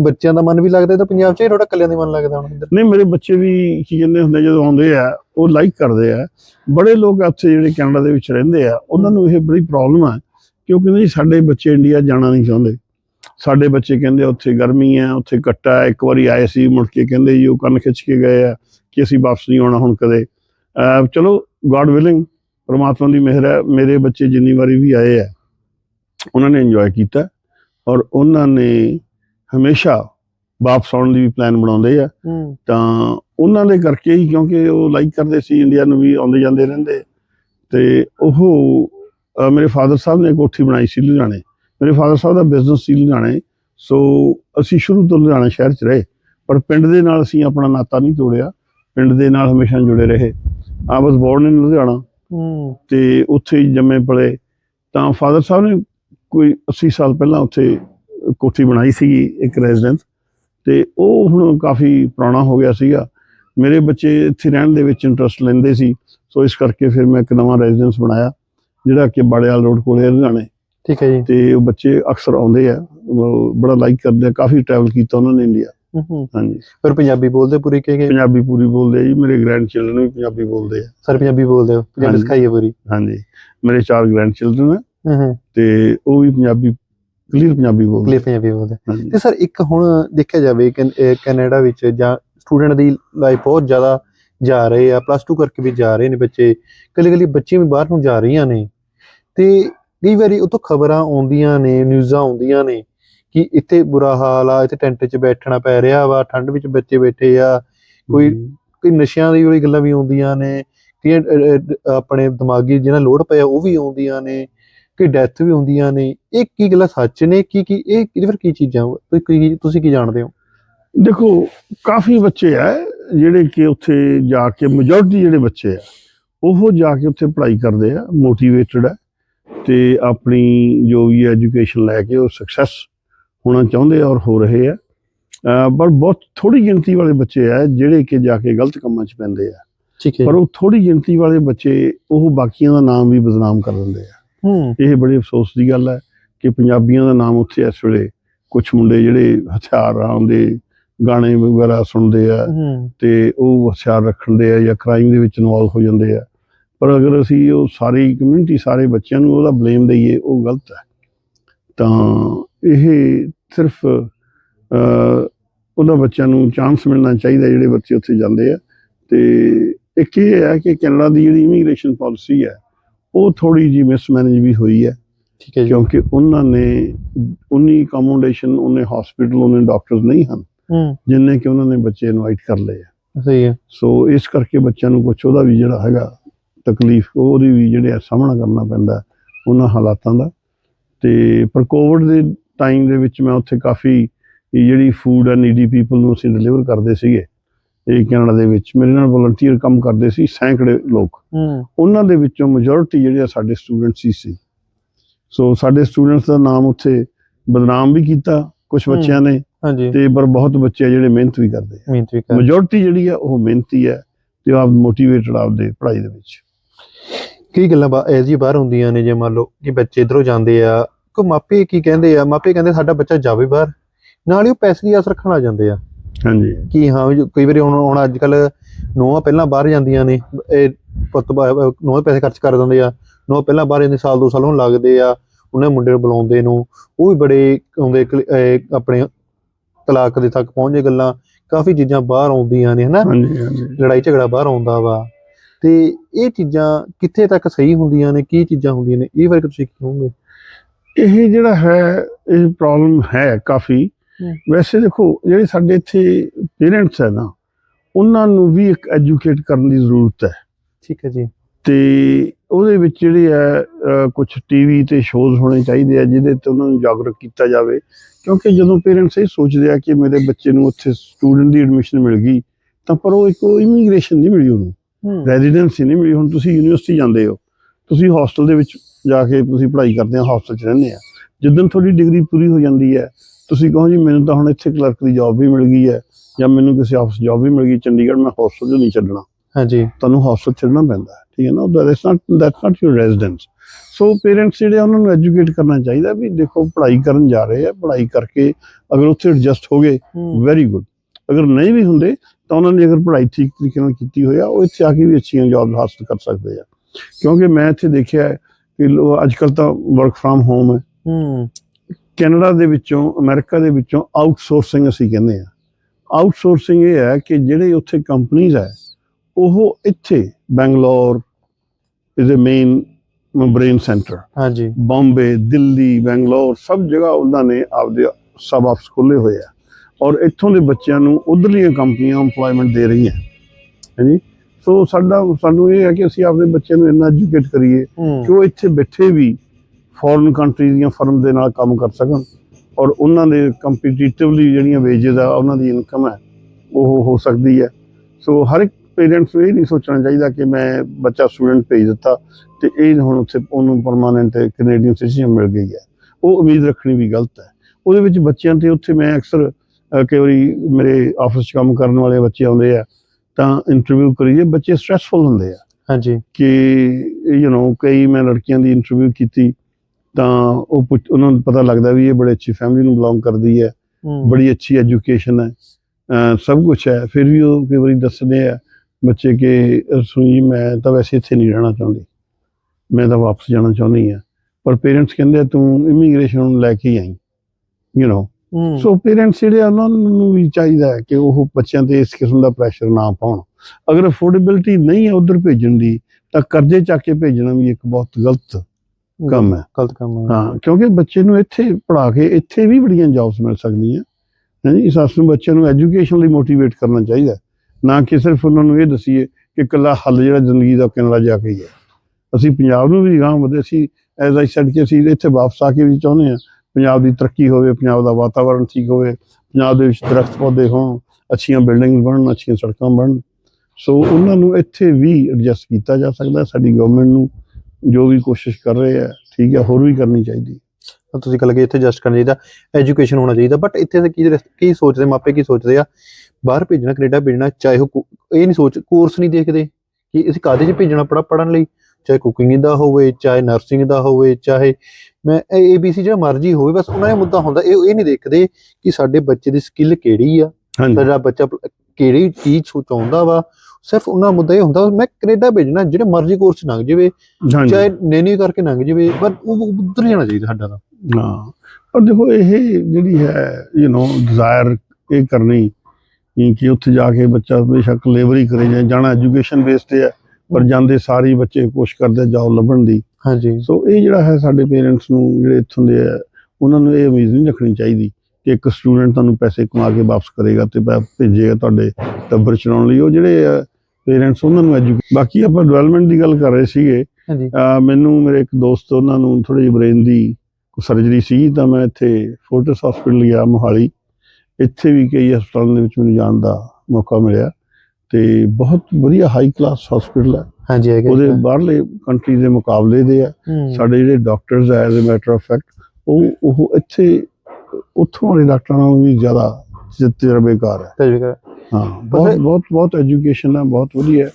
ਬੱਚਿਆਂ ਦਾ ਮਨ ਵੀ ਲੱਗਦਾ ਤਾਂ ਪੰਜਾਬ ਚ ਹੀ ਥੋੜਾ ਕੱਲਿਆਂ ਦੇ ਮਨ ਲੱਗਦਾ ਹੁਣ ਨਹੀਂ ਮੇਰੇ ਬੱਚੇ ਵੀ ਕੀ ਕਹਿੰਦੇ ਹੁੰਦੇ ਜਦੋਂ ਆਉਂਦੇ ਆ ਉਹ ਲਾਈਕ ਕਰਦੇ ਆ। ਬੜੇ ਲੋਕ ਉੱਥੇ ਜਿਹੜੇ ਕੈਨੇਡਾ ਦੇ ਵਿੱਚ ਰਹਿੰਦੇ ਆ ਉਹਨਾਂ ਨੂੰ ਇਹ ਬੜੀ ਪ੍ਰੋਬਲਮ ਆ ਕਿ ਉਹ ਕਹਿੰਦੇ ਜੀ ਸਾਡੇ ਬੱਚੇ ਇੰਡੀਆ ਜਾਣਾ ਨਹੀਂ ਚਾਹੁੰਦੇ। ਸਾਡੇ ਬੱਚੇ ਕਹਿੰਦੇ ਉੱਥੇ ਗਰਮੀ ਹੈ ਉੱਥੇ ਕੱਟਾ ਇੱਕ ਵਾਰੀ ਆਏ ਸੀ ਮੁੜ ਕੇ ਕਹਿੰਦੇ ਜੀ ਉਹ ਕੰਨ ਖਿੱਚ ਕੇ ਗਏ ਆ ਕਿ ਅਸੀਂ ਵਾਪਸ ਨਹੀਂ ਆਉਣਾ ਹੁਣ ਕਦੇ। ਚਲੋ ਗੋਡ ਵਿਲਿੰਗ ਪ੍ਰਮਾਤਮਾ ਦੀ ਮਿਹਰ ਹੈ। ਮੇਰੇ ਬੱਚੇ ਜਿੰਨੀ ਵਾਰੀ ਵੀ ਆਏ ਆ ਉਹਨਾਂ ਨੇ ਇੰਜੋਏ ਕੀਤਾ ਔਰ ਉਹਨਾਂ ਨੇ ਹਮੇਸ਼ਾ ਵਾਪਸ ਆਉਣ ਦੀ ਵੀ ਪਲਾਨ ਬਣਾਉਂਦੇ ਆ। ਤਾਂ ਉਹਨਾਂ ਦੇ ਕਰਕੇ ਹੀ ਕਿਉਂਕਿ ਉਹ ਲਾਈਕ ਕਰਦੇ ਸੀ ਇੰਡੀਆ ਨੂੰ ਵੀ ਆਉਂਦੇ ਜਾਂਦੇ ਰਹਿੰਦੇ। ਤੇ ਉਹ ਮੇਰੇ ਫਾਦਰ ਸਾਹਿਬ ਨੇ ਕੋਠੀ ਬਣਾਈ ਸੀ ਲੁਧਿਆਣੇ। ਮੇਰੇ ਫਾਦਰ ਸਾਹਿਬ ਦਾ ਬਿਜ਼ਨਸ ਸੀ ਲੁਧਿਆਣੇ। ਸੋ ਅਸੀਂ ਸ਼ੁਰੂ ਤੋਂ ਲੁਧਿਆਣਾ ਸ਼ਹਿਰ 'ਚ ਰਹੇ ਪਰ ਪਿੰਡ ਦੇ ਨਾਲ ਅਸੀਂ ਆਪਣਾ ਨਾਤਾ ਨਹੀਂ ਤੋੜਿਆ। ਪਿੰਡ ਦੇ ਨਾਲ ਹਮੇਸ਼ਾ ਜੁੜੇ ਰਹੇ। ਆ ਵਾਸ ਬੋਰਨ ਇਨ ਲੁਧਿਆਣਾ ਹੂੰ। ਤੇ ਉੱਥੇ ਹੀ ਜੰਮੇ ਪਲੇ। ਤਾਂ ਫਾਦਰ ਸਾਹਿਬ ਨੇ ਕੋਈ 80 ਸਾਲ ਪਹਿਲਾਂ ਉੱਥੇ ਕੋਠੀ ਬਣਾਈ ਸੀ ਇੱਕ ਰੈਜ਼ੀਡੈਂਸ ਤੇ ਉਹ ਹੁਣ ਕਾਫੀ ਪੁਰਾਣਾ ਹੋ ਗਿਆ ਸੀਗਾ। ਮੇਰੇ ਬੱਚੇ ਇੱਥੇ ਰਹਿਣ ਦੇ ਵਿੱਚ ਇੰਟਰਸਟ ਲੈਂਦੇ ਸੀ। ਸੋ ਇਸ ਕਰਕੇ ਫਿਰ ਮੈਂ ਇੱਕ ਨਵਾਂ ਰੈਜ਼ੀਡੈਂਸ ਬਣਾਇਆ ਜਿਹੜਾ ਕਿ ਬੜਿਆਲ ਰੋਡ ਕੋਲੇ ਲੁਧਿਆਣੇ। ਠੀਕ ਹੈ ਜੀ। ਤੇ ਉਹ ਬੱਚੇ ਅਕਸਰ ਆਉਂਦੇ ਆ। ਬੜਾ ਲਾਈਕ ਕਰਦੇ ਆ। ਕਾਫੀ ਟਰੈਵਲ ਕੀਤਾ ਉਹਨਾਂ ਨੇ ਇੰਡੀਆ ਹਾਂਜੀ। ਪਰ ਪੰਜਾਬੀ ਬੋਲਦੇ ਪੂਰੀ ਕਿ ਪੰਜਾਬੀ ਪੂਰੀ ਬੋਲਦੇ ਆ ਜੀ ਮੇਰੇ ਗ੍ਰੈਂਡ ਚਿਲਡਰਨ ਵੀ ਪੰਜਾਬੀ ਬੋਲਦੇ ਆ। ਸਰ ਪੰਜਾਬੀ ਬੋਲਦੇ ਹੋ ਪੰਜਾਬੀ। ਸਿਖਾਈਏ ਪੂਰੀ। ਹਾਂਜੀ। ਮੇਰੇ ਚਾਰ ਗ੍ਰੈਂਡ ਚਿਲਡਰਨ ਆ ਤੇ ਉਹ ਵੀ ਪੰਜਾਬੀ ਕਲੀਅਰ ਪੰਜਾਬੀ ਬੋਲਦੇ। ਕਲੀਅਰ ਪੰਜਾਬੀ ਬੋਲਦੇ। ਤੇ ਸਰ ਇੱਕ ਹੁਣ ਦੇਖਿਆ ਜਾਵੇ ਕੈਨੇਡਾ ਵਿੱਚ ਜਾਂ ਸਟੂਡੈਂਟ ਦੀ ਲਾਈਫ ਬਹੁਤ ਜ਼ਿਆਦਾ ਜਾ ਰਹੇ ਆ ਪਲੱਸ 2 ਕਰਕੇ ਵੀ ਜਾ ਰਹੇ ਨੇ ਬੱਚੇ। ਕੱਲੀ ਕੱਲੀ ਬੱਚੇ ਵੀ ਬਾਹਰ ਨੂੰ ਜਾ ਰਹੀਆਂ ਨੇ। ਤੇ ਕਈ ਵਾਰੀ ਉਤੋਂ ਖਬਰਾਂ ਆਉਂਦੀਆਂ ਨੇ ਨਿਊਜ਼ਾਂ ਆਉਂਦੀਆਂ ਨੇ। ਕਿ ਇੱਥੇ ਬੁਰਾ ਹਾਲ ਆ ਇੱਥੇ ਟੈਂਟ 'ਚ ਬੈਠਣਾ ਪੈ ਰਿਹਾ ਵਾ ਠੰਡ ਵਿੱਚ ਬੱਚੇ ਬੈਠੇ ਆ ਕੋਈ ਕੋਈ ਨਸ਼ਿਆਂ ਦੀ ਵਾਲੀ ਗੱਲਾਂ ਵੀ ਆਉਂਦੀਆਂ ਨੇ ਕਿ ਆਪਣੇ ਦਿਮਾਗੀ ਜਿਹੜਾ ਲੋਡ ਪਿਆ ਉਹ ਵੀ ਆਉਂਦੀਆਂ ਨੇ ਕਿ ਡੈਥ ਵੀ ਹੁੰਦੀਆਂ ਨੇ ਇਹ ਕੀ ਗੱਲਾਂ ਸੱਚ ਨੇ ਕੀ ਕੀ ਇਹ ਇਹਦੇ ਫਿਰ ਕੀ ਚੀਜ਼ਾਂ ਵਾ? ਤੁਸੀਂ ਕੀ ਤੁਸੀਂ ਕੀ ਜਾਣਦੇ ਹੋ ਦੇਖੋ ਕਾਫੀ ਬੱਚੇ ਆ ਜਿਹੜੇ ਕਿ ਉੱਥੇ ਜਾ ਕੇ ਮੈਜੋਰਟੀ ਜਿਹੜੇ ਬੱਚੇ ਆ ਉਹ ਜਾ ਕੇ ਉੱਥੇ ਪੜ੍ਹਾਈ ਕਰਦੇ ਆ ਮੋਟੀਵੇਟਡ ਆ ਤੇ ਆਪਣੀ ਜੋ ਵੀ ਐਜੂਕੇਸ਼ਨ ਲੈ ਕੇ ਉਹ ਸਕਸੈਸ ਹੋਣਾ ਚਾਹੁੰਦੇ ਆ ਔਰ ਹੋ ਰਹੇ ਆ। ਪਰ ਬਹੁਤ ਥੋੜੀ ਗਿਣਤੀ ਵਾਲੇ ਬੱਚੇ ਆ ਜਿਹੜੇ ਕਿ ਜਾ ਕੇ ਗਲਤ ਕੰਮਾਂ 'ਚ ਪੈਂਦੇ ਆ। ਠੀਕ ਹੈ। ਪਰ ਉਹ ਥੋੜੀ ਗਿਣਤੀ ਵਾਲੇ ਬੱਚੇ ਉਹ ਬਾਕੀਆਂ ਦਾ ਨਾਮ ਵੀ ਬਦਨਾਮ ਕਰ ਦਿੰਦੇ ਆ। ਇਹ ਬੜੇ ਅਫਸੋਸ ਦੀ ਗੱਲ ਹੈ ਕਿ ਪੰਜਾਬੀਆਂ ਦਾ ਨਾਮ ਉੱਥੇ ਇਸ ਵੇਲੇ ਕੁਝ ਮੁੰਡੇ ਜਿਹੜੇ ਹਥਿਆਰਾਂ ਦੇ ਗਾਣੇ ਵਗੈਰਾ ਸੁਣਦੇ ਆ ਤੇ ਉਹ ਹਥਿਆਰ ਰੱਖਣ ਦੇ ਆ ਜਾਂ ਕ੍ਰਾਈਮ ਦੇ ਵਿੱਚ ਇਨਵੋਲਵ ਹੋ ਜਾਂਦੇ ਆ। ਪਰ ਅਗਰ ਅਸੀਂ ਉਹ ਸਾਰੀ ਕਮਿਊਨਿਟੀ ਸਾਰੇ ਬੱਚਿਆਂ ਨੂੰ ਉਹਦਾ ਬਲੇਮ ਦਈਏ ਉਹ ਗਲਤ ਹੈ। ਤਾਂ ਇਹ ਸਿਰਫ ਉਹਨਾਂ ਬੱਚਿਆਂ ਨੂੰ ਚਾਂਸ ਮਿਲਣਾ ਚਾਹੀਦਾ ਜਿਹੜੇ ਬੱਚੇ ਉੱਥੇ ਜਾਂਦੇ ਆ। ਤੇ ਇੱਕ ਇਹ ਹੈ ਕਿ ਕੈਨੇਡਾ ਦੀ ਜਿਹੜੀ ਇਮੀਗ੍ਰੇਸ਼ਨ ਪਾਲਿਸੀ ਹੈ ਉਹ ਥੋੜੀ ਜੀ ਮਿਸਮੈਨੇਜ ਵੀ ਹੋਈ ਹੈ। ਠੀਕ ਹੈ ਕਿਉਂਕਿ ਉਹਨਾਂ ਨੇ ਉਨੀ ਅਕੋਮੋਡੇਸ਼ਨ ਉਹਨੇ ਹਸਪੀਟਲ ਉਹਨੇ ਡਾਕਟਰਸ ਨਹੀਂ ਹਨ ਜਿੰਨੇ ਕਿ ਉਹਨਾਂ ਨੇ ਬੱਚੇ ਇਨਵਾਈਟ ਕਰ ਲਏ ਆ। ਸਹੀ ਹੈ। ਸੋ ਇਸ ਕਰਕੇ ਬੱਚਿਆਂ ਨੂੰ ਕੁਝ ਉਹਦਾ ਵੀ ਜਿਹੜਾ ਹੈਗਾ ਤਕਲੀਫ ਉਹਦੀ ਵੀ ਜਿਹੜੇ ਆ ਸਾਹਮਣਾ ਕਰਨਾ ਪੈਂਦਾ ਉਹਨਾਂ ਹਾਲਾਤਾਂ ਦਾ। ਤੇ ਪਰ ਕੋਵਿਡ ਦੇ ਟਾਈਮ ਦੇ ਵਿੱਚ ਮੈਂ ਉੱਥੇ ਕਾਫੀ ਜਿਹੜੀ ਫੂਡ ਐ ਨੀਡੀ ਪੀਪਲ ਨੂੰ ਅਸੀਂ ਡਿਲੀਵਰ ਕਰਦੇ ਸੀਗੇ ਇਹ ਕੈਨੇਡਾ ਦੇ ਵਿੱਚ। ਮੇਰੇ ਨਾਲ ਵਲੰਟੀਅਰ ਕੰਮ ਕਰਦੇ ਸੀ ਸੈਂਕੜੇ ਲੋਕ। ਉਹਨਾਂ ਦੇ ਵਿੱਚੋਂ ਮੈਜੋਰਿਟੀ ਜਿਹੜੇ ਸਾਡੇ ਸਟੂਡੈਂਟਸ ਹੀ ਸੀ। ਸੋ ਸਾਡੇ ਸਟੂਡੈਂਟਸ ਦਾ ਨਾਮ ਉੱਥੇ ਬਦਨਾਮ ਵੀ ਕੀਤਾ ਕੁਝ। ਬੱਚਿਆਂ ਨੇ ਹਾਂਜੀ। ਤੇ ਪਰ ਬਹੁਤ ਬੱਚੇ ਜਿਹੜੇ ਮਿਹਨਤ ਵੀ ਕਰਦੇ ਆ। ਮਿਹਨਤ ਵੀ ਕਰ ਮੈਜੋਰਿਟੀ ਜਿਹੜੀ ਆ ਉਹ ਮਿਹਨਤੀ ਹੈ ਤੇ ਆਪ ਮੋਟੀਵੇਟਡ ਆਪਦੇ ਪੜ੍ਹਾਈ ਦੇ ਵਿੱਚ। ਕਈ ਗੱਲਾਂ ਬਾ ਜੀ ਬਾਹਰ ਹੁੰਦੀਆਂ ਨੇ ਜੇ ਮੰਨ ਲਓ ਕਿ ਬੱਚੇ ਇਧਰੋਂ ਜਾਂਦੇ ਆ ਕੋ ਮਾਪੇ ਕੀ ਕਹਿੰਦੇ ਆ? ਮਾਪੇ ਕਹਿੰਦੇ ਸਾਡਾ ਬੱਚਾ ਜਾਵੇ ਬਾਹਰ। ਨਾਲ ਹੀ ਉਹ ਪੈਸੇ ਦੀ ਆਸ ਰੱਖਣ ਆ ਜਾਂਦੇ ਆ। ਹਾਂਜੀ। ਕਿ ਹਾਂ ਕਈ ਵਾਰੀ ਹੁਣ ਹੁਣ ਅੱਜ ਕੱਲ ਨੋਹਾਂ ਪਹਿਲਾਂ ਬਾਹਰ ਜਾਂਦੀਆਂ ਨੇ ਇਹ ਪੁੱਤ ਨੋਹਾਂ ਪੈਸੇ ਖਰਚ ਕਰ ਦਿੰਦੇ ਆ। ਨੋਹਾਂ ਪਹਿਲਾਂ ਬਾਹਰ ਜਾਂਦੇ ਸਾਲ ਦੋ ਸਾਲ ਹੁਣ ਲੱਗਦੇ ਆ ਉਹਨੇ ਮੁੰਡੇ ਨੂੰ ਬੁਲਾਉਂਦੇ ਨੂੰ ਉਹ ਵੀ ਬੜੇ ਆਉਂਦੇ ਆਪਣੇ ਤਲਾਕ ਦੇ ਤੱਕ ਪਹੁੰਚੇ ਗੱਲਾਂ। ਕਾਫੀ ਚੀਜ਼ਾਂ ਬਾਹਰ ਆਉਂਦੀਆਂ ਨੇ ਹਨਾ? ਹਾਂਜੀ ਹਾਂਜੀ। ਲੜਾਈ ਝਗੜਾ ਬਾਹਰ ਆਉਂਦਾ ਵਾ। ਤੇ ਇਹ ਚੀਜ਼ਾਂ ਕਿੱਥੇ ਤੱਕ ਸਹੀ ਹੁੰਦੀਆਂ ਨੇ ਕੀ ਚੀਜ਼ਾਂ ਹੁੰਦੀਆਂ ਨੇ ਇਹ ਬਾਰੇ ਤੁਸੀਂ ਕੀ ਕਹੋਗੇ? ਇਹ ਜਿਹੜਾ ਹੈ ਇਹ ਪ੍ਰੋਬਲਮ ਹੈ ਕਾਫੀ। ਵੈਸੇ ਦੇਖੋ ਜਿਹੜੇ ਸਾਡੇ ਇੱਥੇ ਪੇਰੈਂਟਸ ਹੈ ਨਾ ਉਹਨਾਂ ਨੂੰ ਵੀ ਇੱਕ ਐਜੂਕੇਟ ਕਰਨ ਦੀ ਜ਼ਰੂਰਤ ਹੈ। ਠੀਕ ਹੈ ਜੀ। ਤੇ ਉਹਦੇ ਵਿੱਚ ਜਿਹੜੇ ਹੈ ਕੁਝ ਟੀਵੀ ਤੇ ਸ਼ੋਜ਼ ਹੋਣੇ ਚਾਹੀਦੇ ਆ ਜਿਹਦੇ ਤੇ ਉਹਨਾਂ ਨੂੰ ਜਾਗਰੂਕ ਕੀਤਾ ਜਾਵੇ। ਕਿਉਂਕਿ ਜਦੋਂ ਪੇਰੈਂਟਸ ਇਹ ਸੋਚਦੇ ਆ ਕਿ ਮੇਰੇ ਬੱਚੇ ਨੂੰ ਉੱਥੇ ਸਟੂਡੈਂਟ ਦੀ ਐਡਮਿਸ਼ਨ ਮਿਲ ਗਈ ਤਾਂ ਪਰ ਉਹ ਇੱਕ ਇਮੀਗ੍ਰੇਸ਼ਨ ਨਹੀਂ ਮਿਲੀ ਉਹਨੂੰ। ਰੈਜ਼ੀਡੈਂਸੀ ਨਹੀਂ ਮਿਲੀ ਹੁਣ ਤੁਸੀਂ ਯੂਨੀਵਰਸਿਟੀ ਜਾਂਦੇ ਹੋ। ਤੁਸੀਂ ਹੋਸਟਲ ਦੇ ਵਿੱਚ ਜਾ ਕੇ ਤੁਸੀਂ ਪੜ੍ਹਾਈ ਕਰਦੇ ਹੋ ਹੋਸਟਲ 'ਚ ਰਹਿੰਦੇ ਆ। ਜਦੋਂ ਤੁਹਾਡੀ ਡਿਗਰੀ ਪੂਰੀ ਹੋ ਜਾਂਦੀ ਹੈ ਤੁਸੀਂ ਕਹੋ ਜੀ ਮੈਨੂੰ ਤਾਂ ਹੁਣ ਇੱਥੇ ਕਲਰਕ ਦੀ ਜੌਬ ਵੀ ਮਿਲ ਗਈ ਹੈ ਜਾਂ ਮੈਨੂੰ ਕਿਸੇ ਆਫਿਸ ਜੌਬ ਵੀ ਮਿਲ ਗਈ ਚੰਡੀਗੜ੍ਹ ਮੈਂ ਹੋਸਟਲ 'ਚ ਨਹੀਂ ਛੱਡਣਾ। ਹਾਂਜੀ। ਤੁਹਾਨੂੰ ਹੋਸਟਲ ਛੱਡਣਾ ਪੈਂਦਾ ਹੈ ਠੀਕ ਹੈ ਨਾ? That's not that's not your residence so parents ਜਿਹੜੇ ਆ, ਉਹਨਾਂ ਨੂੰ ਐਜੂਕੇਟ ਕਰਨਾ ਚਾਹੀਦਾ ਵੀ ਦੇਖੋ ਪੜ੍ਹਾਈ ਕਰਨ ਜਾ ਰਹੇ ਆ ਪੜ੍ਹਾਈ ਕਰਕੇ ਅਗਰ ਉੱਥੇ ਐਡਜਸਟ ਹੋ ਗਏ ਵੈਰੀ ਗੁੱਡ ਅਗਰ ਨਹੀਂ ਵੀ ਹੁੰਦੇ ਤਾਂ ਉਹਨਾਂ ਨੇ ਅਗਰ ਪੜ੍ਹਾਈ ਠੀਕ ਤਰੀਕੇ ਨਾਲ ਕੀਤੀ ਹੋਈ ਆ ਉਹ ਇੱਥੇ ਆ ਕੇ ਵੀ ਅੱਛੀਆਂ ਜੌਬ ਹਾਸਲ ਕਰ ਸਕਦੇ ਆ। ਕਿਉਂਕਿ ਮੈਂ ਇੱਥੇ ਦੇਖਿਆ ਹੈ ਕਿ ਅੱਜ ਕੱਲ ਤਾਂ ਵਰਕ ਫਰਮ ਹੋਮ ਹੈ। ਹੂੰ। ਕੈਨੇਡਾ ਦੇ ਵਿੱਚੋਂ ਅਮਰੀਕਾ ਦੇ ਵਿੱਚੋਂ ਆਊਟਸੋਰਸਿੰਗ ਅਸੀਂ ਕਹਿੰਦੇ ਆ। ਆਊਟਸੋਰਸਿੰਗ ਇਹ ਹੈ ਕਿ ਜਿਹੜੇ ਉੱਥੇ ਕੰਪਨੀਆਂ ਹੈ ਉਹ ਇੱਥੇ Bangalore is a main brain center ਹਾਂਜੀ। ਬੰਬੇ ਦਿੱਲੀ ਬੈਂਗਲੌਰ ਸਭ ਜਗ੍ਹਾ ਉਹਨਾਂ ਨੇ ਆਪਦੇ ਸਬ ਆਫਿਸ ਖੋਲੇ ਹੋਏ ਆ। ਔਰ ਇੱਥੋਂ ਦੇ ਬੱਚਿਆਂ ਨੂੰ ਉਧਰਲੀਆਂ ਕੰਪਨੀਆਂ ਏਮਪਲੋਇਮੈਂਟ ਦੇ ਰਹੀਆਂ। ਹਾਂਜੀ? ਸੋ ਸਾਡਾ ਸਾਨੂੰ ਇਹ ਹੈ ਕਿ ਅਸੀਂ ਆਪਣੇ ਬੱਚਿਆਂ ਨੂੰ ਇੰਨਾ ਐਜੂਕੇਟ ਕਰੀਏ ਕਿ ਉਹ ਇੱਥੇ ਬੈਠੇ ਵੀ ਫੋਰਨ ਕੰਟਰੀ ਦੀਆਂ ਫਰਮ ਦੇ ਨਾਲ ਕੰਮ ਕਰ ਸਕਣ ਔਰ ਉਹਨਾਂ ਦੇ ਕੰਪੀਟੀਟਿਵਲੀ ਜਿਹੜੀਆਂ ਵੇਜਸ ਆ ਉਹਨਾਂ ਦੀ ਇਨਕਮ ਹੈ ਉਹ ਹੋ ਸਕਦੀ ਹੈ। ਸੋ ਹਰ ਇੱਕ ਪੇਰੈਂਟਸ ਨੂੰ ਇਹ ਨਹੀਂ ਸੋਚਣਾ ਚਾਹੀਦਾ ਕਿ ਮੈਂ ਬੱਚਾ ਸਟੂਡੈਂਟ ਭੇਜ ਦਿੱਤਾ ਤੇ ਇਹ ਹੁਣ ਉੱਥੇ ਉਹਨੂੰ ਪਰਮਾਨੈਂਟ ਕੈਨੇਡੀਅਨ ਸਿਟੀਜ਼ਨ ਮਿਲ ਗਈ ਹੈ। ਉਹ ਉਮੀਦ ਰੱਖਣੀ ਵੀ ਗਲਤ ਹੈ। ਉਹਦੇ ਵਿੱਚ ਬੱਚਿਆਂ ਤੇ ਉੱਥੇ ਮੈਂ ਅਕਸਰ ਕਈ ਵਾਰੀ ਮੇਰੇ ਆਫਿਸ 'ਚ ਕੰਮ ਕਰਨ ਵਾਲੇ ਬੱਚੇ ਆਉਂਦੇ ਆ ਤਾਂ ਇੰਟਰਵਿਊ ਕਰੀਏ ਬੱਚੇ ਸਟ੍ਰੈਸਫੁਲ ਹੁੰਦੇ ਆ ਹਾਂਜੀ ਕਿ ਯੂ نو ਕਈ ਮੈਂ ਲੜਕੀਆਂ ਦੀ ਇੰਟਰਵਿਊ ਕੀਤੀ ਤਾਂ ਉਹ ਪੁੱਛ- ਉਹਨਾਂ ਨੂੰ ਪਤਾ ਲੱਗਦਾ ਵੀ ਇਹ ਬੜੇ ਅੱਛੀ ਫੈਮਿਲੀ ਨੂੰ ਬਿਲੋਂਗ ਕਰਦੀ ਹੈ ਹੂੰ ਬੜੀ ਅੱਛੀ ਐਜੂਕੇਸ਼ਨ ਹੈ ਅਹ ਸਭ ਕੁਝ ਹੈ ਫਿਰ ਵੀ ਉਹ ਕਈ ਵਾਰੀ ਦੱਸਦੇ ਆ ਬੱਚੇ ਕਿ ਸੁਣੀ ਮੈਂ ਤਾਂ ਵੈਸੇ ਇੱਥੇ ਨਹੀਂ ਰਹਿਣਾ ਚਾਹੁੰਦੀ ਮੈਂ ਤਾਂ ਵਾਪਸ ਜਾਣਾ ਚਾਹੁੰਦੀ ਆ ਪਰ ਪੇਰੈਂਟਸ ਕਹਿੰਦੇ ਆ, ਤੂੰ ਇਮੀਗ੍ਰੇਸ਼ਨ ਨੂੰ ਲੈ ਕੇ ਆਈ ਯੂ نو ਹੂੰ ਸੋ ਪੇਰੈਂਟਸ ਜਿਹੜੇ ਆ, ਉਹਨਾਂ ਨੂੰ ਵੀ ਚਾਹੀਦਾ ਹੈ ਕਿ ਉਹ ਬੱਚਿਆਂ ਤੇ ਇਸ ਕਿਸਮ ਦਾ ਪ੍ਰੈਸ਼ਰ ਨਾ ਪਾਉਣ। ਅਗਰ ਅਫੋਰਡੇਬਿਲਟੀ ਨਹੀਂ ਹੈ ਉਧਰ ਭੇਜਣ ਦੀ ਤਾਂ ਕਰਜ਼ੇ ਚੱਕ ਕੇ ਭੇਜਣਾ ਵੀ ਇੱਕ ਬਹੁਤ ਗਲਤ ਕੰਮ ਹੈ। ਗਲਤ ਕੰਮ ਹੈ। ਹਾਂ ਕਿਉਂਕਿ ਬੱਚੇ ਨੂੰ ਇੱਥੇ ਪੜ੍ਹਾ ਕੇ ਇੱਥੇ ਵੀ ਬੜੀਆਂ ਜੌਬਸ ਮਿਲ ਸਕਦੀਆਂ। ਹਾਂਜੀ ਇਸ ਵਾਸਤੇ ਬੱਚਿਆਂ ਨੂੰ ਐਜੂਕੇਸ਼ਨ ਲਈ ਮੋਟੀਵੇਟ ਕਰਨਾ ਚਾਹੀਦਾ। ਨਾ ਕਿ ਸਿਰਫ ਉਹਨਾਂ ਨੂੰ ਇਹ ਦਸੀਏ ਕਿ ਇਕੱਲਾ ਹੱਲ ਜਿਹੜਾ ਜ਼ਿੰਦਗੀ ਦਾ ਕੈਨੇਡਾ ਜਾ ਕੇ ਹੀ ਹੈ। ਅਸੀਂ ਪੰਜਾਬ ਨੂੰ ਵੀ ਗਾਂ ਵਧੇ ਅਸੀਂ ਐਜ਼ ਆਈ ਸੈਡ ਕਿ ਅਸੀਂ ਇੱਥੇ ਵਾਪਸ ਆ ਕੇ ਵੀ ਚਾਹੁੰਦੇ ਹਾਂ। ਪੰਜਾਬ ਦੀ ਤਰੱਕੀ ਹੋਵੇ, ਪੰਜਾਬ ਦਾ ਵਾਤਾਵਰਣ ਠੀਕ ਹੋਵੇ, ਪੰਜਾਬ ਦੇ ਵਿੱਚ ਦਰਖਤ ਪੌਦੇ ਹੋਣ, ਅੱਛੀਆਂ ਬਿਲਡਿੰਗਸ ਬਣਨ, ਅੱਛੀਆਂ ਸੜਕਾਂ ਬਣਨ। ਸੋ ਉਹਨਾਂ ਨੂੰ ਇੱਥੇ ਵੀ ਐਡਜਸਟ ਕੀਤਾ ਜਾ ਸਕਦਾ, ਸਾਡੀ ਗਵਰਨਮੈਂਟ ਨੂੰ ਜੋ ਵੀ ਕੋਸ਼ਿਸ਼ ਕਰ ਰਹੇ ਹੈ ਠੀਕ ਹੈ ਹੋਰ ਵੀ ਕਰਨੀ ਚਾਹੀਦੀ। ਤੁਸੀਂ ਗੱਲ ਕਿ ਇੱਥੇ ਐਡਜਸਟ ਕਰਨਾ ਚਾਹੀਦਾ ਐਜੂਕੇਸ਼ਨ ਹੋਣਾ ਚਾਹੀਦਾ ਬਟ ਇੱਥੇ ਦੇ ਕੀ ਕੀ ਸੋਚਦੇ, ਮਾਪੇ ਕੀ ਸੋਚਦੇ ਆ? ਬਾਹਰ ਭੇਜਣਾ, ਕੈਨੇਡਾ ਭੇਜਣਾ, ਚਾਹੇ ਉਹ ਕੋ- ਇਹ ਨਹੀਂ ਸੋਚ ਕੋਰਸ ਨਹੀਂ ਦੇਖਦੇ ਕਿ ਅਸੀਂ ਕਾਹਦੇ 'ਚ ਭੇਜਣਾ ਪੜਾ ਪੜਨ ਲਈ। ਚਾਹੇ ਕੁਕਿੰਗ ਦਾ ਹੋਵੇ ਚਾਹੇ ਨਰਸਿੰਗ ਦਾ ਹੋਵੇ ਚਾਹੇ ਮੈਂ ਏਬੀਸੀ ਜਿਹੜਾ ਮਰਜ਼ੀ ਹੋਵੇ ਬਸ ਉਹਨਾਂ ਦਾ ਮੁੱਦਾ ਹੁੰਦਾ ਇਹ ਇਹ ਨਹੀਂ ਦੇਖਦੇ ਕਿ ਸਾਡੇ ਬੱਚੇ ਦੀ ਸਕਿੱਲ ਕਿਹੜੀ ਆ। ਸਾਡਾ ਬੱਚਾ ਕਿਹੜੀ ਚੀਜ਼ ਚਾਹੁੰਦਾ ਵਾ। ਸਿਰਫ ਉਹਨਾਂ ਮੁੱਦਾ ਇਹ ਹੁੰਦਾ ਮੈਂ ਕੈਨੇਡਾ ਭੇਜਣਾ ਜਿਹੜੇ ਮਰਜ਼ੀ ਕੋਰਸ ਲੰਘ ਜਾਵੇ ਚਾਹੇ ਨੈਨੀ ਕਰਕੇ ਲੰਘ ਜਾਵੇ ਪਰ ਉਹ ਉਧਰ ਜਾਣਾ ਚਾਹੀਦਾ ਸਾਡਾ ਤਾਂ। ਹਾਂ। ਪਰ ਦੇਖੋ ਇਹ ਜਿਹੜੀ ਹੈ ਯੂ نو ਡਿਜ਼ਾਇਰ ਇਹ ਕਰਨੀ ਕਿ- ਕਿ ਉੱਥੇ ਜਾ ਕੇ ਬੱਚਾ ਬੇਸ਼ੱਕ ਲੇਬਰ ਹੀ ਕਰੇ ਜਾਂ ਜਾਣਾ ਐਜੂਕੇਸ਼ਨ ਬੇਸ ਤੇ ਹੈ ਪਰ ਜਾਂਦੇ ਸਾਰੇ ਬੱਚੇ ਕੋਸ਼ਿਸ਼ ਕਰਦੇ ਜੌਬ ਲੱਭਣ ਦੀ। ਹਾਂਜੀ। ਸੋ ਇਹ ਜਿਹੜਾ ਹੈ ਸਾਡੇ ਪੇਰੈਂਟਸ ਨੂੰ ਜਿਹੜੇ ਇੱਥੋਂ ਦੇ ਆ ਉਹਨਾਂ ਨੂੰ ਇਹ ਉਮੀਦ ਨਹੀਂ ਰੱਖਣੀ ਚਾਹੀਦੀ ਕਿ ਇੱਕ ਸਟੂਡੈਂਟ ਤੁਹਾਨੂੰ ਪੈਸੇ ਕਮਾ ਕੇ ਵਾਪਸ ਕਰੇਗਾ ਤੇ ਭੇਜੇਗਾ ਤੁਹਾਡੇ ਟੱਬਰ ਚਲਾਉਣ ਲਈ। ਉਹ ਜਿਹੜੇ ਪੇਰੈਂਟਸ ਉਹਨਾਂ ਨੂੰ ਐਜੂਕੇ ਬਾਕੀ ਆਪਾਂ ਡਿਵੈਲਪਮੈਂਟ ਦੀ ਗੱਲ ਕਰ ਰਹੇ ਸੀਗੇ। ਮੈਨੂੰ ਮੇਰੇ ਇੱਕ ਦੋਸਤ ਉਹਨਾਂ ਨੂੰ ਥੋੜੀ ਬ੍ਰੇਨ ਦੀ ਸਰਜਰੀ ਸੀ ਤਾਂ ਮੈਂ ਇੱਥੇ ਫੋਰਟਿਸ ਹਸਪੀਟਲ ਗਿਆ ਮੋਹਾਲੀ। ਇੱਥੇ ਵੀ ਕਈ ਹਸਪਤਾਲਾਂ ਦੇ ਵਿੱਚ ਮੈਨੂੰ ਜਾਣ ਦਾ ਮੌਕਾ ਮਿਲਿਆ। ਤੇ ਬਹੁਤ ਵਧੀਆ ਹਾਈ ਕਲਾਸ ਹਸਪੀਟਲ ਹੈ। ਹਾਂਜੀ ਹੈਗਾ ਉਹਦੇ ਬਾਹਰਲੇ ਕੰਟਰੀ ਦੇ ਮੁਕਾਬਲੇ ਦੇ ਆ। ਸਾਡੇ ਜਿਹੜੇ ਡਾਕਟਰਸ ਆ as a matter of fact ਉਹ ਉਹ ਇੱਥੇ ਉੱਥੋਂ ਵਾਲੇ ਡਾਕਟਰਾਂ ਨਾਲੋਂ ਵੀ ਜ਼ਿਆਦਾ ਤਜਰਬੇਕਾਰ ਹੈ। ਤਜਰਬਾ ਹਾਂ ਬਹੁਤ ਬਹੁਤ ਬਹੁਤ ਐਜੂਕੇਸ਼ਨ ਹੈ ਬਹੁਤ ਵਧੀਆ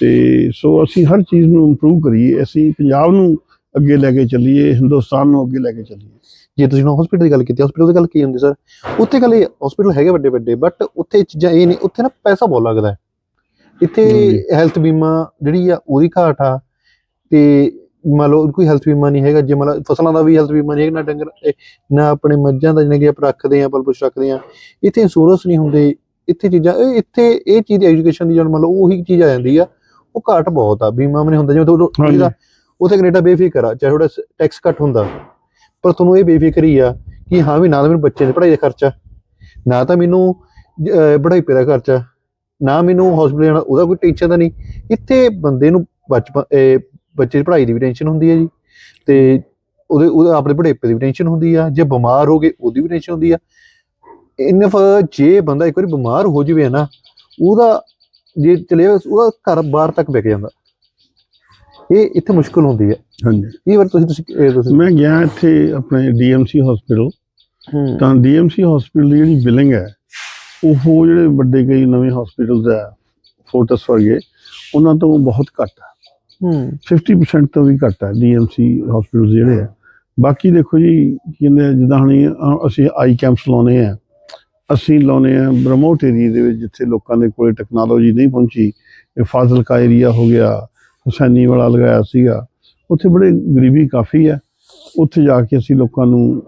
ਤੇ ਸੋ ਅਸੀਂ ਹਰ ਚੀਜ਼ ਨੂੰ ਇੰਪਰੂਵ ਕਰੀਏ। ਅਸੀਂ ਪੰਜਾਬ ਨੂੰ ਅੱਗੇ ਲੈ ਕੇ ਚੱਲੀਏ ਹਿੰਦੁਸਤਾਨ ਨੂੰ ਅੱਗੇ ਲੈ ਕੇ ਚੱਲੀਏ। ਜੇ ਤੁਸੀਂ ਨਾ ਹਸਪੀਟਲ ਦੀ ਗੱਲ ਕੀਤੀ ਹਸਪੀਟਲ ਦੀ ਗੱਲ ਕੀ ਹੁੰਦੀ ਸਰ ਉੱਥੇ ਗੱਲ ਹਸਪੀਟਲ ਹੈਗੇ ਵੱਡੇ ਵੱਡੇ ਬਟ ਉੱਥੇ ਚੀਜ਼ਾਂ ਇਹ ਨਹੀਂ ਉੱਥੇ ਨਾ ਪੈਸਾ ਬਹੁਤ ਲੱਗਦਾ ਹੈ। ਇੱਥੇ। ਹੈਲਥ ਬੀਮਾ ਜਿਹੜੀ ਆ ਉਹਦੀ ਘਾਟ ਆ ਤੇ ਮੰਨ ਲਓ ਕੋਈ ਹੈਲਥ ਬੀਮਾ ਨਹੀਂ ਹੈਗਾ ਜੇ ਮੰਨ ਲਓ ਫਸਲਾਂ ਦਾ ਵੀ ਹੈਲਥ ਬੀਮਾ ਨਹੀਂ ਹੈਗਾ ਨਾ ਡੰਗਰ ਇਹ, ਨਾ ਆਪਣੇ ਮੱਝਾਂ ਦਾ ਜਿਹਨੇ ਕਿ ਆਪਾਂ ਰੱਖਦੇ ਆ ਪਲਪੁਸ਼ ਰੱਖਦੇ ਆ ਇੱਥੇ ਇੰਸ਼ੋਰੈਂਸ ਨਹੀਂ ਹੁੰਦੇ ਇੱਥੇ ਚੀਜ਼ਾਂ ਇਹ ਇੱਥੇ ਇਹ ਚੀਜ਼ ਐਜੂਕੇਸ਼ਨ ਦੀ ਜਨ ਮੰਨ ਲਓ ਉਹੀ ਚੀਜ਼ ਆ ਜਾਂਦੀ ਆ ਉਹ ਘਾਟ ਬਹੁਤ ਆ ਬੀਮਾ ਵੀ ਨਹੀਂ ਹੁੰਦਾ ਜਿਵੇਂ ਤੁਹਾਡਾ ਹਾਂਜੀ। ਇਹਦਾ ਉੱਥੇ ਕੈਨੇਡਾ ਬੇਫਿਕਰ ਆ ਚਾਹੇ ਤੁਹਾਡਾ ਟੈਕਸ ਘੱਟ ਹੁੰਦਾ ਪਰ ਤੁਹਾਨੂੰ ਇਹ ਬੇਫਿਕਰ ਆ ਕਿ ਹਾਂ ਵੀ ਨਾ ਤਾਂ ਮੈਨੂੰ ਬੱਚੇ ਦੀ ਪੜ੍ਹਾਈ ਦਾ ਖਰਚਾ ਨਾ ਤਾਂ ਮੈਨੂੰ ਅਹ, ਬੁਢਾਈਪੇ ਦਾ ਖਰਚਾ ਨਾ ਮੈਨੂੰ ਹਸਪੀਟਲ ਜਾਣਾ ਉਹਦਾ ਕੋਈ ਟੈਨਸ਼ਨ ਤਾਂ ਨਹੀਂ। ਇੱਥੇ ਬੰਦੇ ਨੂੰ ਬਚਪਨ ਬੱਚੇ ਦੀ ਪੜ੍ਹਾਈ ਦੀ ਵੀ ਟੈਨਸ਼ਨ ਹੁੰਦੀ ਹੈ ਜੀ। ਤੇ ਉਹਦੇ ਉਹਦੇ ਆਪਣੇ ਬੁਢਾਈਪੇ ਦੀ ਵੀ ਟੈਨਸ਼ਨ ਹੁੰਦੀ ਆ। ਜੇ ਬਿਮਾਰ ਹੋ ਗਏ ਉਹਦੀ ਵੀ ਟੈਨਸ਼ਨ ਹੁੰਦੀ ਆ। ਇਨਫ ਜੇ ਬੰਦਾ ਇੱਕ ਵਾਰੀ ਬਿਮਾਰ ਹੋ ਜਾਵੇ ਨਾ ਉਹਦਾ ਜੇ ਚਲੇ ਉਹਦਾ ਘਰ ਬਾਹਰ ਤੱਕ ਵਿਕ ਜਾਂਦਾ। ਇਹ ਇੱਥੇ ਮੁਸ਼ਕਲ ਹੁੰਦੀ ਹੈ। ਹਾਂਜੀ। ਇਹ ਵਾਰ ਤੁਸੀਂ ਤੁਸੀਂ ਮੈਂ ਗਿਆ ਇੱਥੇ ਆਪਣੇ ਡੀਐਮਸੀ ਹਸਪੀਟਲ ਹੂੰ। ਤਾਂ ਡੀਐਮਸੀ ਹਸਪੀਟਲ ਦੀ ਜਿਹੜੀ ਬਿਲਿੰਗ ਹੈ ਉਹ ਜਿਹੜੇ ਵੱਡੇ ਕਈ ਨਵੇਂ ਹਸਪੀਟਲਸ ਹੈ ਫੋਰਟਸ ਵਰਗੇ ਉਹਨਾਂ ਤੋਂ ਬਹੁਤ ਘੱਟ ਹੈ। ਹੂੰ। 50% ਤੋਂ ਵੀ ਘੱਟ ਹੈ ਡੀਐਮਸੀ ਹਸਪੀਟਲ ਜਿਹੜੇ ਆ ਬਾਕੀ ਦੇਖੋ ਜੀ ਕੀ ਕਹਿੰਦੇ ਆ, ਜਿੱਦਾਂ ਹੁਣ ਅਸੀਂ ਆਈ ਕੈਂਪਸ ਲਾਉਨੇ ਆ ਅਸੀਂ ਲਾਉਨੇ ਆ ਬ੍ਰਹਮੋਟ ਏਰੀਆ ਦੇ ਵਿੱਚ ਜਿੱਥੇ ਲੋਕਾਂ ਦੇ ਕੋਲੇ ਟੈਕਨੋਲੋਜੀ ਨਹੀਂ ਪਹੁੰਚੀ। ਇਹ ਫਾਜ਼ਿਲਕਾ ਏਰੀਆ ਹੋ ਗਿਆ ਹੁਸੈਨੀ ਵਾਲਾ ਲਗਾਇਆ ਸੀਗਾ। ਉੱਥੇ ਬੜੇ ਗਰੀਬੀ ਕਾਫੀ ਹੈ। ਉੱਥੇ ਜਾ ਕੇ ਅਸੀਂ ਲੋਕਾਂ ਨੂੰ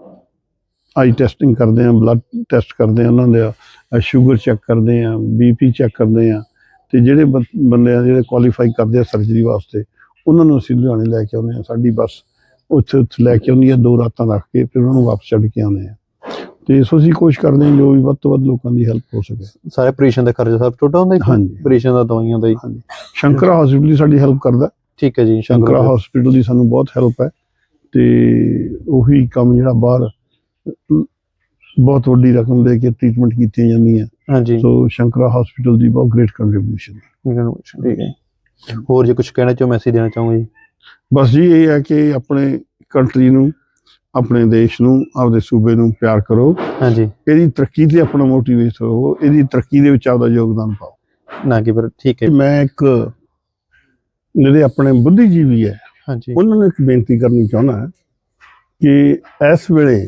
ਆਈ ਟੈਸਟਿੰਗ ਕਰਦੇ ਆ ਬਲੱਡ ਟੈਸਟ ਕਰਦੇ ਆ ਉਹਨਾਂ ਦੇ ਸ਼ੂਗਰ ਚੈੱਕ ਕਰਦੇ ਆ ਬੀਪੀ ਚੈੱਕ ਕਰਦੇ ਆ ਤੇ ਜਿਹੜੇ ਬੰਦੇ ਆ ਜਿਹੜੇ ਕੁਆਲੀਫਾਈ ਕਰਦੇ ਆ ਸਰਜਰੀ ਵਾਸਤੇ ਉਹਨਾਂ ਨੂੰ ਅਸੀਂ ਲੁਧਿਆਣੇ ਲੈ ਕੇ ਆਉਂਦੇ ਆ ਸਾਡੀ ਬੱਸ ਉੱਥੇ ਉੱਥੇ ਲੈ ਕੇ ਆਉਂਦੀ ਆ ਦੋ ਰਾਤਾਂ ਰੱਖ ਕੇ ਫਿਰ ਉਹਨਾਂ ਨੂੰ ਵਾਪਸ ਛੱਡ ਕੇ ਆਉਂਦੇ ਆ ਤੇ ਸੋ ਅਸੀਂ ਕੋਸ਼ਿਸ਼ ਕਰਦੇ ਹਾਂ ਜੋ ਵੀ ਵੱਧ ਤੋਂ ਵੱਧ ਲੋਕਾਂ ਦੀ ਹੈਲਪ ਹੋ ਸਕੇ। ਸਾਰੇ ਆਪਰੇਸ਼ਨ ਦਾ ਖਰਚਾ ਸਭ ਟੋਟਾ ਹੁੰਦਾ ਇੱਥੇ ਹਾਂਜੀ। ਆਪਰੇਸ਼ਨ ਦਾ ਦਵਾਈਆਂ ਦਾ ਹੀ ਹਾਂਜੀ। ਸ਼ੰਕਰਾ ਹਸਪੀਟਲ ਦੀ ਸਾਡੀ ਹੈਲਪ ਕਰਦਾ। ਠੀਕ ਹੈ ਜੀ ਸ਼ੰਕਰਾ ਹਸਪੀਟਲ ਦੀ ਸਾਨੂੰ ਬਹੁਤ ਹੈਲਪ ਹੈ ਤੇ ਉਹੀ ਕੰਮ ਜਿਹੜਾ ਬਾਹਰ ਬਹੁਤ ਵੱਡੀ ਰਕਮ ਦੇ ਕੇ ਟ੍ਰੀਟਮੈਂਟ ਕੀਤੀਆਂ ਜਾਂਦੀਆਂ। ਹਾਂਜੀ। ਸੋ ਸ਼ੰਕਰਾ ਹਸਪੀਟਲ ਦੀ ਬਹੁਤ ਗ੍ਰੇਟ ਕੰਟਰੀਬਿਊਸ਼ਨ ਠੀਕ ਹੈ ਹੋਰ ਜੇ ਕੁਝ ਕਹਿਣਾ ਚਾਹੋ ਮੈਸੇਜ ਦੇਣਾ ਚਾਹੋਗੇ ਜੀ? ਬਸ ਜੀ ਇਹ ਹੈ ਕਿ ਆਪਣੇ ਕੰਟਰੀ ਨੂੰ ਆਪਣੇ ਦੇਸ਼ ਨੂੰ ਆਪਦੇ ਸੂਬੇ ਨੂੰ ਪਿਆਰ ਕਰੋ। ਹਾਂਜੀ। ਇਹਦੀ ਤਰੱਕੀ ਤੇ ਆਪਣਾ ਮੋਟੀਵੇਟ ਹੋ ਇਹਦੀ ਤਰੱਕੀ ਦੇ ਵਿੱਚ ਆਪਦਾ ਯੋਗਦਾਨ ਪਾਓ। ਨਾ ਕਿ ਪਰ ਠੀਕ ਹੈ। ਮੈਂ ਇੱਕ ਜਿਹੜੇ ਆਪਣੇ ਬੁੱਧੀਜੀਵੀ ਹੈ ਹਾਂਜੀ। ਉਹਨਾਂ ਨੂੰ ਇੱਕ ਬੇਨਤੀ ਕਰਨੀ ਚਾਹੁੰਦਾ ਹਾਂ ਕਿ ਇਸ ਵੇਲੇ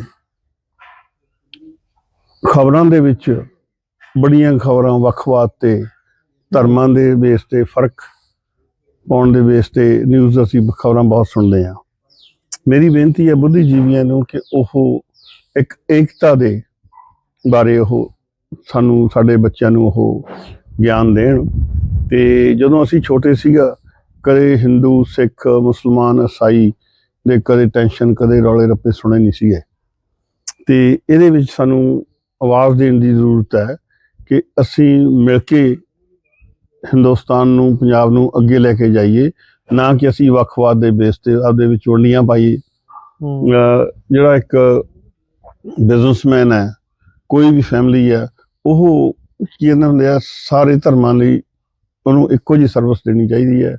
ਖਬਰਾਂ ਦੇ ਵਿੱਚ ਬੜੀਆਂ ਖਬਰਾਂ ਵੱਖਵਾਦ ਤੇ ਧਰਮਾਂ ਦੇ ਬੇਸ ਤੇ ਫ਼ਰਕ ਪਾਉਣ ਦੇ ਬੇਸ ਤੇ ਨਿਊਜ਼ ਅਸੀਂ ਖਬਰਾਂ ਬਹੁਤ ਸੁਣਦੇ ਹਾਂ। ਮੇਰੀ ਬੇਨਤੀ ਹੈ ਬੁੱਧੀਜੀਵੀਆਂ ਨੂੰ ਕਿ ਉਹ ਇੱਕ ਏਕਤਾ ਦੇ ਬਾਰੇ ਉਹ ਸਾਨੂੰ, ਸਾਡੇ ਬੱਚਿਆਂ ਨੂੰ ਉਹ ਗਿਆਨ ਦੇਣ। ਤੇ ਜਦੋਂ ਅਸੀਂ ਛੋਟੇ ਸੀਗਾ, ਕਦੇ ਹਿੰਦੂ, ਸਿੱਖ, ਮੁਸਲਮਾਨ, ਈਸਾਈ ਦੇ ਕਦੇ ਟੈਨਸ਼ਨ ਕਦੇ ਰੌਲੇ ਰੱਪੇ ਸੁਣੇ ਨਹੀਂ ਸੀਗੇ। ਤੇ ਇਹਦੇ ਵਿੱਚ ਸਾਨੂੰ ਆਵਾਜ਼ ਦੇਣ ਦੀ ਜ਼ਰੂਰਤ ਹੈ ਕਿ ਅਸੀਂ ਮਿਲ ਕੇ ਹਿੰਦੁਸਤਾਨ ਨੂੰ ਪੰਜਾਬ ਨੂੰ ਅੱਗੇ ਲੈ ਕੇ ਜਾਈਏ ਨਾ ਕਿ ਅਸੀਂ ਵੱਖਵਾਦ ਦੇ ਬੇਸ ਤੇ ਆਪਦੇ ਵਿੱਚ ਵੰਡੀਆਂ ਪਾਈਏ। ਜਿਹੜਾ ਇੱਕ ਬਿਜ਼ਨਸਮੈਨ ਹੈ ਕੋਈ ਵੀ ਫੈਮਿਲੀ ਹੈ ਉਹ ਕੀ ਕਹਿੰਦੇ ਹੁੰਦੇ ਆ ਸਾਰੇ ਧਰਮਾਂ ਲਈ ਉਹਨੂੰ ਇੱਕੋ ਜੀ ਸਰਵਿਸ ਦੇਣੀ ਚਾਹੀਦੀ ਹੈ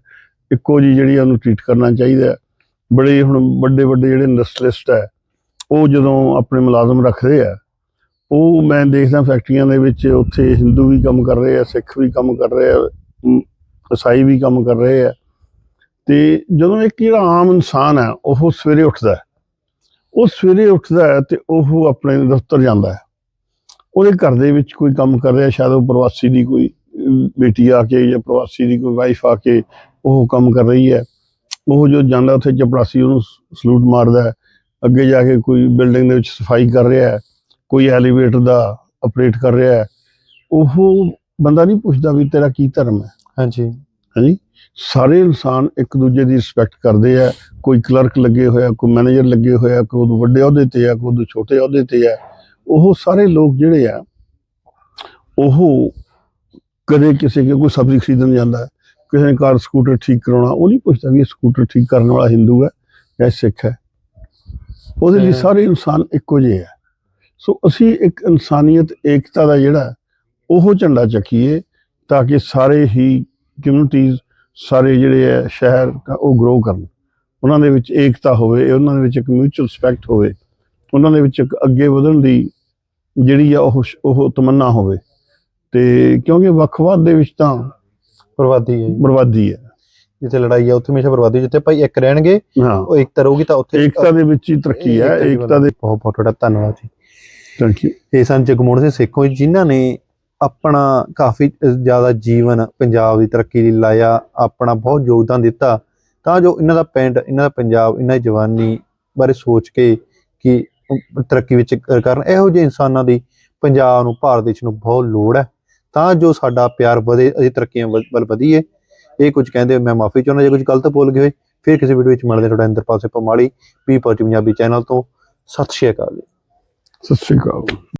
ਇੱਕੋ ਜੀ ਜਿਹੜੀ ਉਹਨੂੰ ਟ੍ਰੀਟ ਕਰਨਾ ਚਾਹੀਦਾ ਹੈ। ਬੜੇ ਹੁਣ ਵੱਡੇ ਵੱਡੇ ਜਿਹੜੇ ਇੰਡਸਟਰੀਲਿਸਟ ਹੈ ਉਹ ਜਦੋਂ ਆਪਣੇ ਮੁਲਾਜ਼ਮ ਰੱਖਦੇ ਆ ਉਹ ਮੈਂ ਦੇਖਦਾ ਫੈਕਟਰੀਆਂ ਦੇ ਵਿੱਚ, ਉੱਥੇ ਹਿੰਦੂ ਵੀ ਕੰਮ ਕਰ ਰਹੇ ਆ ਸਿੱਖ ਵੀ ਕੰਮ ਕਰ ਰਹੇ ਆ ਈਸਾਈ ਵੀ ਕੰਮ ਕਰ ਰਹੇ ਆ। ਤੇ ਜਦੋਂ ਇੱਕ ਜਿਹੜਾ ਆਮ ਇਨਸਾਨ ਹੈ, ਉਹ ਸਵੇਰੇ ਉੱਠਦਾ ਉਹ ਸਵੇਰੇ ਉੱਠਦਾ ਹੈ ਤੇ ਉਹ ਆਪਣੇ ਦਫ਼ਤਰ ਜਾਂਦਾ ਹੈ। ਉਹਦੇ ਘਰ ਦੇ ਵਿੱਚ ਕੋਈ ਕੰਮ ਕਰ ਰਿਹਾ, ਸ਼ਾਇਦ ਉਹ ਪ੍ਰਵਾਸੀ ਦੀ ਕੋਈ ਬੇਟੀ ਆ ਕੇ ਜਾਂ ਪ੍ਰਵਾਸੀ ਦੀ ਕੋਈ ਵਾਈਫ ਆ ਕੇ ਉਹ ਕੰਮ ਕਰ ਰਹੀ ਹੈ। ਉਹ ਜੋ ਜਾਂਦਾ, ਉੱਥੇ ਚਪੜਾਸੀ ਉਹਨੂੰ ਸਲੂਟ ਮਾਰਦਾ ਅੱਗੇ ਜਾ ਕੇ ਕੋਈ ਬਿਲਡਿੰਗ ਦੇ ਵਿੱਚ ਸਫ਼ਾਈ ਕਰ ਰਿਹਾ ਹੈ। ਕੋਈ ਐਲੀਵੇਟਰ ਦਾ ਆਪਰੇਟ ਕਰ ਰਿਹਾ ਹੈ ਉਹ ਬੰਦਾ ਨਹੀਂ ਪੁੱਛਦਾ ਵੀ ਤੇਰਾ ਕੀ ਧਰਮ ਹੈ। ਹਾਂਜੀ। ਹਾਂਜੀ? ਸਾਰੇ ਇਨਸਾਨ ਇੱਕ ਦੂਜੇ ਦੀ ਰਿਸਪੈਕਟ ਕਰਦੇ ਆ। ਕੋਈ ਕਲਰਕ ਲੱਗੇ ਹੋਇਆ ਕੋਈ ਮੈਨੇਜਰ ਲੱਗੇ ਹੋਇਆ ਕੋਈ ਉਦੋਂ ਵੱਡੇ ਅਹੁਦੇ ਤੇ ਆ ਕੋਈ ਛੋਟੇ ਅਹੁਦੇ ਤੇ ਆ। ਉਹ ਸਾਰੇ ਲੋਕ ਜਿਹੜੇ ਆ ਉਹ ਕਦੇ ਕਿਸੇ ਕੇ ਕੋਈ ਸਬਜ਼ੀ ਖਰੀਦਣ ਜਾਂਦਾ ਕਿਸੇ ਨੇ ਕਾਰ ਸਕੂਟਰ ਠੀਕ ਕਰਾਉਣਾ ਉਹ ਨਹੀਂ ਪੁੱਛਦਾ ਵੀ ਇਹ ਸਕੂਟਰ ਠੀਕ ਕਰਨ ਵਾਲਾ ਹਿੰਦੂ ਹੈ ਜਾਂ ਸਿੱਖ ਹੈ। ਉਹਦੇ ਲਈ ਸਾਰੇ ਇਨਸਾਨ ਇੱਕੋ ਜਿਹੇ ਆ। ਸੋ ਅਸੀਂ ਇੱਕ ਇਨਸਾਨੀਅਤ ਏਕਤਾ ਦਾ ਜਿਹੜਾ ਉਹ ਝੰਡਾ ਚੱਕੀਏ ਤਾਂ ਕਿ ਸਾਰੇ ਹੀ ਕਮਿਊਨਿਟੀਜ਼ ਸਾਰੇ ਜਿਹੜੇ ਹੈ ਸ਼ਹਿਰ ਉਹ ਗਰੋ ਕਰਨ। ਉਹਨਾਂ ਦੇ ਵਿੱਚ ਏਕਤਾ ਹੋਵੇ ਉਹਨਾਂ ਦੇ ਵਿੱਚ ਇੱਕ ਮਿਊਚੁਅਲ ਰਿਸਪੈਕਟ ਹੋਵੇ ਉਹਨਾਂ ਦੇ ਵਿੱਚ ਇੱਕ ਅੱਗੇ ਵਧਣ ਦੀ ਜਿਹੜੀ ਆ ਉਹ ਉਹ ਤਮੰਨਾ ਹੋਵੇ। ਤੇ ਕਿਉਂਕਿ ਵੱਖਵਾਦ ਦੇ ਵਿੱਚ ਤਾਂ ਬਰਬਾਦੀ ਹੈ। ਬਰਬਾਦੀ ਹੈ। ਜਿੱਥੇ ਲੜਾਈ ਹੈ ਉੱਥੇ ਹਮੇਸ਼ਾ ਬਰਬਾਦੀ ਜਿੱਥੇ ਭਾਈ ਇੱਕ ਰਹਿਣਗੇ ਉਹ ਇੱਕ ਰਹੂਗੀ ਤਾਂ ਉੱਥੇ ਏਕਤਾ ਦੇ ਵਿੱਚ ਹੀ ਤਰੱਕੀ ਹੈ ਏਕਤਾ ਦੇ ਬਹੁਤ ਬਹੁਤ ਤੁਹਾਡਾ ਧੰਨਵਾਦ ਜੀ। ਥੈਂਕ ਯੂ ਇਹ ਸਨ ਜਗਮੋਹਨ ਸਿੰਘ ਸੇਖੋਂ ਜੀ, ਜਿਨ੍ਹਾਂ ਨੇ ਆਪਣਾ ਕਾਫੀ ਜ਼ਿਆਦਾ ਜੀਵਨ ਪੰਜਾਬ ਦੀ ਤਰੱਕੀ ਲਈ ਲਾਇਆ ਆਪਣਾ ਬਹੁਤ ਯੋਗਦਾਨ ਦਿੱਤਾ। ਤਾਂ ਜੋ ਇਹਨਾਂ ਦਾ ਪਿੰਡ ਇਹਨਾਂ ਦਾ ਪੰਜਾਬ ਇਹਨਾਂ ਦੀ ਜਵਾਨੀ ਬਾਰੇ ਸੋਚ ਕੇ ਕਿ ਤਰੱਕੀ ਵਿੱਚ ਕਰਨ। ਇਹੋ ਜਿਹੇ ਇਨਸਾਨਾਂ ਦੀ ਪੰਜਾਬ ਨੂੰ ਭਾਰਤ ਦੇਸ਼ ਨੂੰ ਬਹੁਤ ਲੋੜ ਹੈ। ਤਾਂ ਜੋ ਸਾਡਾ ਪਿਆਰ ਵਧੇ ਅਸੀਂ ਤਰੱਕੀਆਂ ਵੱਲ ਵੱਲ ਵਧੀਏ। ਇਹ ਕੁਝ ਕਹਿੰਦੇ ਮੈਂ ਮਾਫੀ ਚਾਹੁੰਦਾ ਜੇ ਕੁਝ ਗਲਤ ਬੋਲ ਗਏ ਹੋਏ ਫਿਰ ਕਿਸੇ ਵੀਡੀਓ ਵਿੱਚ ਮਿਲਦੇ ਹਾਂ। ਤੁਹਾਡਾ ਇੰਦਰਪਾਲ ਸਿੰਘ ਪਮਾਲੀ ਪੀ ਪੰਜਾਬੀ ਚੈਨਲ ਤੋਂ। ਸਤਿ ਸ਼੍ਰੀ ਅਕਾਲ ਜੀ। ਸਤਿ ਸ਼੍ਰੀ ਅਕਾਲ